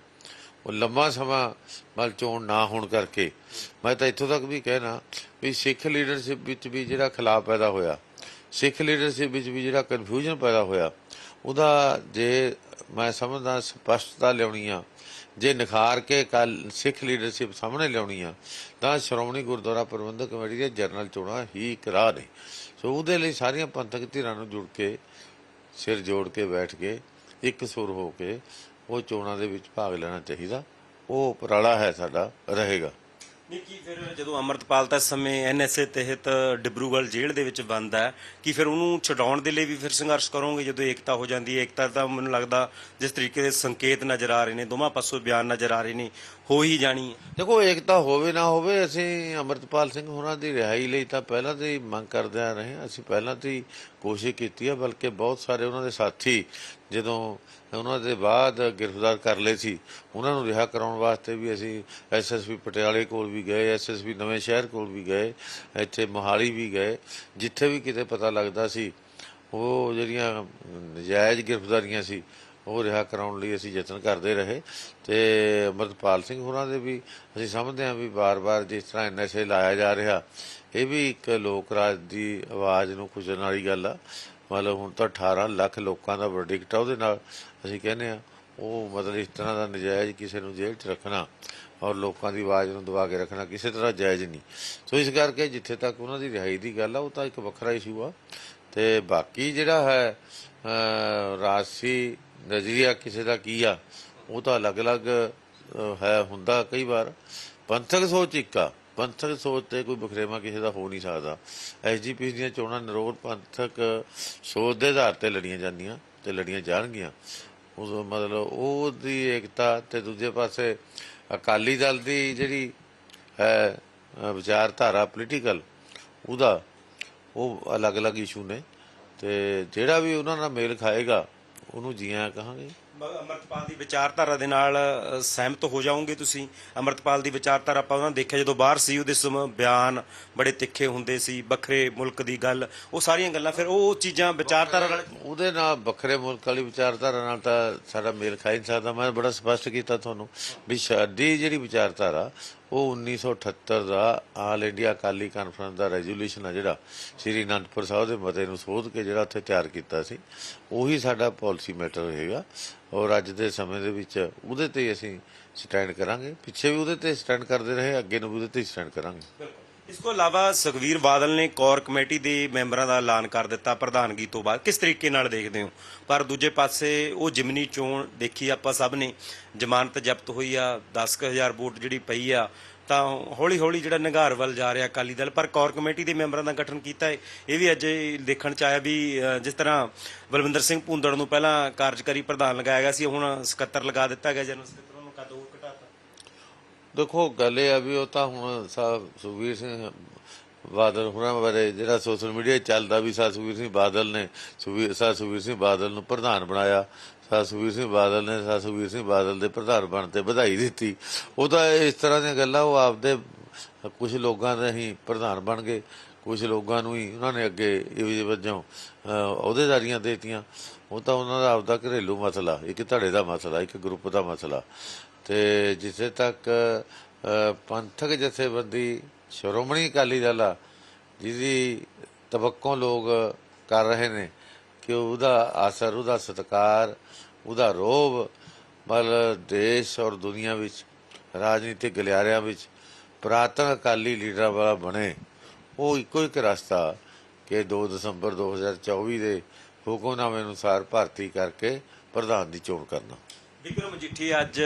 ਉਹ ਲੰਮਾ ਸਮਾਂ ਮਲ ਚੋਣ ਨਾ ਹੋਣ ਕਰਕੇ, ਮੈਂ ਤਾਂ ਇੱਥੋਂ ਤੱਕ ਵੀ ਕਹਿਣਾ ਵੀ ਸਿੱਖ ਲੀਡਰਸ਼ਿਪ ਵਿੱਚ ਵੀ ਜਿਹੜਾ ਖਿਲਾਫ ਪੈਦਾ ਹੋਇਆ, ਸਿੱਖ ਲੀਡਰਸ਼ਿਪ ਵਿੱਚ ਵੀ ਜਿਹੜਾ ਕਨਫਿਊਜ਼ਨ ਪੈਦਾ ਹੋਇਆ, ਉਹਦਾ ਜੇ ਮੈਂ ਸਮਝਦਾ ਸਪਸ਼ਟਤਾ ਲਿਆਉਣੀ ਆ, ਜੇ ਨਿਖਾਰ ਕੇ ਕੱਲ ਸਿੱਖ ਲੀਡਰਸ਼ਿਪ ਸਾਹਮਣੇ ਲਿਆਉਣੀ ਆ, ਤਾਂ ਸ਼੍ਰੋਮਣੀ ਗੁਰਦੁਆਰਾ ਪ੍ਰਬੰਧਕ ਕਮੇਟੀ ਦੇ ਜਨਰਲ ਚੋਣਾਂ ਹੀ ਇੱਕ ਰਾਹ ਨੇ ਸੋ ਉਹਦੇ ਲਈ ਸਾਰੀਆਂ ਪੰਥਕ ਧਿਰਾਂ ਨੂੰ ਜੁੜ ਕੇ ਸਿਰ ਜੋੜ ਕੇ ਬੈਠ ਕੇ, ਇੱਕ ਸੁਰ ਹੋ ਕੇ ਉਹ ਚੋਣਾਂ ਦੇ ਵਿੱਚ ਭਾਗ ਲੈਣਾ ਚਾਹੀਦਾ। ਉਹ ਉਪਰਾਲਾ ਹੈ ਸਾਡਾ, ਰਹੇਗਾ। ਨਹੀਂ ਕੀ ਫਿਰ ਜਦੋਂ ਅਮਰਤਪਾਲ ਤਾਂ ਇਸ ਸਮੇਂ ਐਨਐਸਏ ਤਹਿਤ ਡਿਬਰੂਗੜ੍ਹ ਜੇਲ੍ਹ ਦੇ ਵਿੱਚ ਬੰਦ ਹੈ, ਕਿ ਫਿਰ ਉਹਨੂੰ ਛਡਾਉਣ ਦੇ ਲਈ ਵੀ ਫਿਰ ਸੰਘਰਸ਼ ਕਰੋਗੇ? ਜਦੋਂ ਏਕਤਾ ਹੋ ਜਾਂਦੀ ਹੈ, ਏਕਤਾ ਤਾਂ ਮੈਨੂੰ ਲੱਗਦਾ ਜਿਸ ਤਰੀਕੇ ਦੇ ਸੰਕੇਤ ਨਜ਼ਰ ਆ ਰਹੇ ਨੇ, ਦੋਵਾਂ ਪਾਸੋਂ ਬਿਆਨ ਨਜ਼ਰ ਆ ਰਹੇ ਨੇ ਹੋ ਹੀ ਜਾਣੀ ਹੈ। ਦੇਖੋ ਏਕਤਾ ਹੋਵੇ ਨਾ ਹੋਵੇ, ਅਸੀਂ ਅਮਰਤਪਾਲ ਸਿੰਘ ਹੋਰਾਂ ਦੀ ਰਿਹਾਈ ਲਈ ਤਾਂ ਪਹਿਲਾਂ ਤੋਂ ਹੀ ਮੰਗ ਕਰਦੇ ਆ ਰਹੇ ਅਸੀਂ ਪਹਿਲਾਂ ਤੋਂ ਹੀ ਕੋਸ਼ਿਸ਼ ਕੀਤੀ ਹੈ ਬਲਕਿ ਬਹੁਤ ਸਾਰੇ ਉਹਨਾਂ ਦੇ ਸਾਥੀ ਜਦੋਂ ਉਹਨਾਂ ਦੇ ਬਾਅਦ ਗ੍ਰਿਫਤਾਰ ਕਰ ਲਏ ਸੀ, ਉਹਨਾਂ ਨੂੰ ਰਿਹਾ ਕਰਾਉਣ ਵਾਸਤੇ ਵੀ ਅਸੀਂ ਐਸਐਸਪੀ ਪਟਿਆਲੇ ਕੋਲ ਵੀ ਗਏ ਐਸਐਸਪੀ ਨਵੇਂ ਸ਼ਹਿਰ ਕੋਲ ਵੀ ਗਏ, ਇੱਥੇ ਮੋਹਾਲੀ ਵੀ ਗਏ। ਜਿੱਥੇ ਵੀ ਕਿਤੇ ਪਤਾ ਲੱਗਦਾ ਸੀ, ਉਹ ਜਿਹੜੀਆਂ ਨਜਾਇਜ਼ ਗ੍ਰਿਫਤਾਰੀਆਂ ਸੀ ਉਹ ਰਿਹਾ ਕਰਾਉਣ ਲਈ ਅਸੀਂ ਯਤਨ ਕਰਦੇ ਰਹੇ ਤੇ ਅਮਰਪਾਲ ਸਿੰਘ ਹੋਰਾਂ ਦੇ ਵੀ ਅਸੀਂ ਸਮਝਦੇ ਹਾਂ ਵੀ ਬਾਰ-ਬਾਰ ਜਿਸ ਤਰ੍ਹਾਂ ਨਸ਼ੇ ਲਾਇਆ ਜਾ ਰਿਹਾ ਇਹ ਵੀ ਇੱਕ ਲੋਕ ਰਾਜ ਦੀ ਆਵਾਜ਼ ਨੂੰ ਕੁਚਲਣ ਵਾਲੀ ਗੱਲ ਆ। ਮਤਲਬ ਹੁਣ ਤਾਂ 18 ਲੱਖ ਲੋਕਾਂ ਦਾ ਵਰਡਿਕਟ ਆ ਉਹਦੇ ਨਾਲ ਅਸੀਂ ਕਹਿੰਦੇ ਆ ਉਹ ਮਤਲਬ ਇਸ ਤਰ੍ਹਾਂ ਦਾ ਨਜਾਇਜ਼ ਕਿਸੇ ਨੂੰ ਜੇਲ੍ਹ 'ਚ ਰੱਖਣਾ ਔਰ ਲੋਕਾਂ ਦੀ ਆਵਾਜ਼ ਨੂੰ ਦਬਾ ਕੇ ਰੱਖਣਾ ਕਿਸੇ ਤਰ੍ਹਾਂ ਜਾਇਜ਼ ਨਹੀਂ। ਸੋ ਇਸ ਕਰਕੇ ਜਿੱਥੇ ਤੱਕ ਉਹਨਾਂ ਦੀ ਰਿਹਾਈ ਦੀ ਗੱਲ ਆ ਉਹ ਤਾਂ ਇੱਕ ਵੱਖਰਾ ਇਸ਼ੂ ਆ। ਤੇ ਬਾਕੀ ਜਿਹੜਾ ਹੈ ਅਹ, ਰਾਜਸੀ ਨਜ਼ਰੀਆ ਕਿਸੇ ਦਾ ਕੀ ਆ, ਉਹ ਤਾਂ ਅਲੱਗ-ਅਲੱਗ ਹੈ, ਹੁੰਦਾ ਕਈ ਵਾਰ। ਪੰਥਕ ਸੋਚ ਇੱਕ ਆ। ਪੰਥਕ ਸੋਚ ਤੇ ਕੋਈ ਬਖਰੇਵਾ ਕਿਸੇ ਦਾ ਹੋ ਨਹੀਂ ਸਕਦਾ। ਐਸਜੀਪੀ ਦੀਆਂ ਚੋਣਾਂ ਨਿਰੋਧ ਪੰਥਕ ਸੋਚ ਦੇ ਆਧਾਰ ਤੇ ਲੜੀਆਂ ਜਾਂਦੀਆਂ ਤੇ ਲੜੀਆਂ ਜਾਣਗੀਆਂ। ਉਸ ਮਤਲਬ ਉਹਦੀ ਏਕਤਾ ਤੇ ਦੂਜੇ ਪਾਸੇ ਅਕਾਲੀ ਦਲ ਦੀ ਜਿਹੜੀ ਹੈ ਵਿਚਾਰਧਾਰਾ ਪੋਲੀਟੀਕਲ ਉਹਦਾ ਉਹ ਅਲੱਗ-ਅਲੱਗ ਇਸ਼ੂ ਨੇ। ਤੇ ਜਿਹੜਾ ਵੀ ਉਹਨਾਂ ਨਾਲ ਮੇਲ ਖਾਏਗਾ ਉਹਨੂੰ ਜੀਆਂ ਕਹਾਂਗੇ। ਅਮਰਤਪਾਲ ਦੀ ਵਿਚਾਰਧਾਰਾ ਦੇ ਨਾਲ ਸਹਿਮਤ ਹੋ ਜਾਓਗੇ ਤੁਸੀਂ? ਅਮਰਤਪਾਲ ਦੀ ਵਿਚਾਰਧਾਰਾ ਆਪਾਂ ਉਹਨਾਂ ਦੇਖਿਆ ਜਦੋਂ ਬਾਹਰ ਸੀ ਉਹਦੇ ਸਮ ਬਿਆਨ ਬੜੇ ਤਿੱਖੇ ਹੁੰਦੇ ਸੀ ਵੱਖਰੇ ਮੁਲਕ ਦੀ ਗੱਲ ਉਹ ਸਾਰੀਆਂ ਗੱਲਾਂ ਫਿਰ ਉਹ ਚੀਜ਼ਾਂ ਵਿਚਾਰਧਾਰਾ ਨਾਲ ਉਹਦੇ ਨਾਲ ਵੱਖਰੇ ਮੁਲਕ ਵਾਲੀ ਵਿਚਾਰਧਾਰਾ ਨਾਲ ਤਾਂ ਸਾਡਾ ਮੇਲ ਖਾ ਹੀ ਨਹੀਂ ਸਕਦਾ। ਮੈਂ ਬੜਾ ਸਪਸ਼ਟ ਕੀਤਾ ਤੁਹਾਨੂੰ ਵੀ ਸਾਡੀ ਜਿਹੜੀ ਵਿਚਾਰਧਾਰਾ ਉਹ 1978 ਦਾ ਆਲ ਇੰਡੀਆ ਅਕਾਲੀ ਕਾਨਫਰੰਸ ਦਾ ਰੈਜ਼ੋਲੂਸ਼ਨ ਆ ਜਿਹੜਾ ਸ੍ਰੀ ਅਨੰਦਪੁਰ ਸਾਹਿਬ ਦੇ ਮਤੇ ਨੂੰ ਸੋਧ ਕੇ ਜਿਹੜਾ ਉੱਥੇ ਤਿਆਰ ਕੀਤਾ ਸੀ। ਉਹੀ ਸਾਡਾ ਪਾਲਿਸੀ ਮੈਟਰ ਰਹੇਗਾ ਔਰ ਅੱਜ ਦੇ ਸਮੇਂ ਦੇ ਵਿੱਚ ਉਹਦੇ ਤੇ ਹੀ ਅਸੀਂ ਸਟੈਂਡ ਕਰਾਂਗੇ। ਪਿੱਛੇ ਵੀ ਉਹਦੇ ਤੇ ਸਟੈਂਡ ਕਰਦੇ ਰਹੇ, ਅੱਗੇ ਨੂੰ ਵੀ ਉਹਦੇ ਤੇ ਹੀ ਸਟੈਂਡ ਕਰਾਂਗੇ। ਇਸ ਤੋਂ ਇਲਾਵਾ ਸੁਖਵੀਰ ਬਾਦਲ ਨੇ ਕੋਰ ਕਮੇਟੀ ਦੇ ਮੈਂਬਰਾਂ ਦਾ ਐਲਾਨ ਕਰ ਦਿੱਤਾ ਪ੍ਰਧਾਨਗੀ ਤੋਂ ਬਾਅਦ। ਕਿਸ ਤਰੀਕੇ ਨਾਲ ਦੇਖਦੇ ਹੋ? ਪਰ ਦੂਜੇ ਪਾਸੇ ਉਹ ਜਿਮਨੀ ਚੋਣ ਦੇਖੀ ਆਪਾਂ ਸਭ ਨੇ। ਜ਼ਮਾਨਤ ਜ਼ਬਤ ਹੋਈ ਆ 10000 ਵੋਟ ਜਿਹੜੀ ਪਈ ਆ, ਤਾਂ ਹੌਲੀ ਹੌਲੀ ਜਿਹੜਾ ਨਿਗਾਰ ਵੱਲ ਜਾ ਰਿਹਾ ਅਕਾਲੀ ਦਲ। ਪਰ ਕੋਰ ਕਮੇਟੀ ਦੇ ਮੈਂਬਰਾਂ ਦਾ ਗਠਨ ਕੀਤਾ ਹੈ। ਇਹ ਵੀ ਅੱਜ ਦੇਖਣ ਚ ਆਇਆ ਵੀ ਜਿਸ ਤਰ੍ਹਾਂ ਬਲਵਿੰਦਰ ਸਿੰਘ ਭੁੰਦੜ ਨੂੰ ਪਹਿਲਾਂ ਕਾਰਜਕਾਰੀ ਪ੍ਰਧਾਨ ਲਗਾਇਆ ਗਿਆ ਸੀ, ਹੁਣ ਸਕੱਤਰ ਲਗਾ ਦਿੱਤਾ ਗਿਆ, ਜਨਰਲ ਸਕੱਤਰ ਨੂੰ ਕਦ ਹੋਰ ਘਟਾਤਾ ਦੇਖੋ, ਗੱਲ ਇਹ ਆ ਵੀ ਉਹ ਤਾਂ ਹੁਣ ਸਾਹਿਬ ਸੁਖਬੀਰ ਸਿੰਘ ਬਾਦਲ ਹੁਣਾਂ ਬਾਰੇ ਜਿਹੜਾ ਸੋਸ਼ਲ ਮੀਡੀਆ ਚੱਲਦਾ ਵੀ ਸਾ ਸੁਖਬੀਰ ਸਿੰਘ ਬਾਦਲ ਨੇ ਸੁਖਬੀਰ ਸਾ ਸੁਖਬੀਰ ਸਿੰਘ ਬਾਦਲ ਨੂੰ ਪ੍ਰਧਾਨ ਬਣਾਇਆ। ਸਾਹਿਬ ਸੁਖਬੀਰ ਸਿੰਘ ਬਾਦਲ ਨੇ ਸਾਹਿਬ ਸੁਖਬੀਰ ਸਿੰਘ ਬਾਦਲ ਦੇ ਪ੍ਰਧਾਨ ਬਣ ਤੇ ਵਧਾਈ ਦਿੱਤੀ। ਉਹ ਤਾਂ ਇਸ ਤਰ੍ਹਾਂ ਦੀਆਂ ਗੱਲਾਂ ਉਹ ਆਪਦੇ ਕੁਝ ਲੋਕਾਂ ਦੇ ਹੀ ਪ੍ਰਧਾਨ ਬਣ ਗਏ। ਕੁਝ ਲੋਕਾਂ ਨੂੰ ਹੀ ਉਹਨਾਂ ਨੇ ਅੱਗੇ ਇਹ ਵਜੋਂ ਅਹੁਦੇਦਾਰੀਆਂ ਦੇਤੀਆਂ। ਉਹ ਤਾਂ ਉਹਨਾਂ ਦਾ ਆਪਦਾ ਘਰੇਲੂ ਮਸਲਾ, ਇੱਕ ਧੜੇ ਦਾ ਮਸਲਾ, ਇੱਕ ਗਰੁੱਪ ਦਾ ਮਸਲਾ। ਤੇ ਜਿੱਥੇ ਤੱਕ ਪੰਥਕ ਜਥੇਬੰਦੀ ਸ਼੍ਰੋਮਣੀ ਅਕਾਲੀ ਦਲ ਆ, ਜਿਹਦੀ ਤਵੱਕੋਂ ਲੋਕ ਕਰ ਰਹੇ ਨੇ ਕਿ ਉਹਦਾ ਅਸਰ ਉਹਦਾ ਸਤਕਾਰ, ਉਹਦਾ ਰੋਬ ਮਤਲਬ ਦੇਸ਼ ਔਰ ਦੁਨੀਆ ਵਿੱਚ, ਰਾਜਨੀਤਿਕ ਗਲਿਆਰਿਆਂ ਵਿੱਚ ਪੁਰਾਤਨ ਅਕਾਲੀ ਲੀਡਰਾਂ ਵਾਲਾ ਬਣੇ, ਉਹ ਇੱਕੋ ਇੱਕ ਰਸਤਾ ਕਿ 2 ਦਸੰਬਰ 2024 ਦੇ ਹੁਕਮਨਾਮੇ ਅਨੁਸਾਰ ਭਰਤੀ ਕਰਕੇ ਪ੍ਰਧਾਨ ਦੀ ਚੋਣ ਕਰਨਾ। ਵਿਕਰਮ ਮਜੀਠੀ ਅੱਜ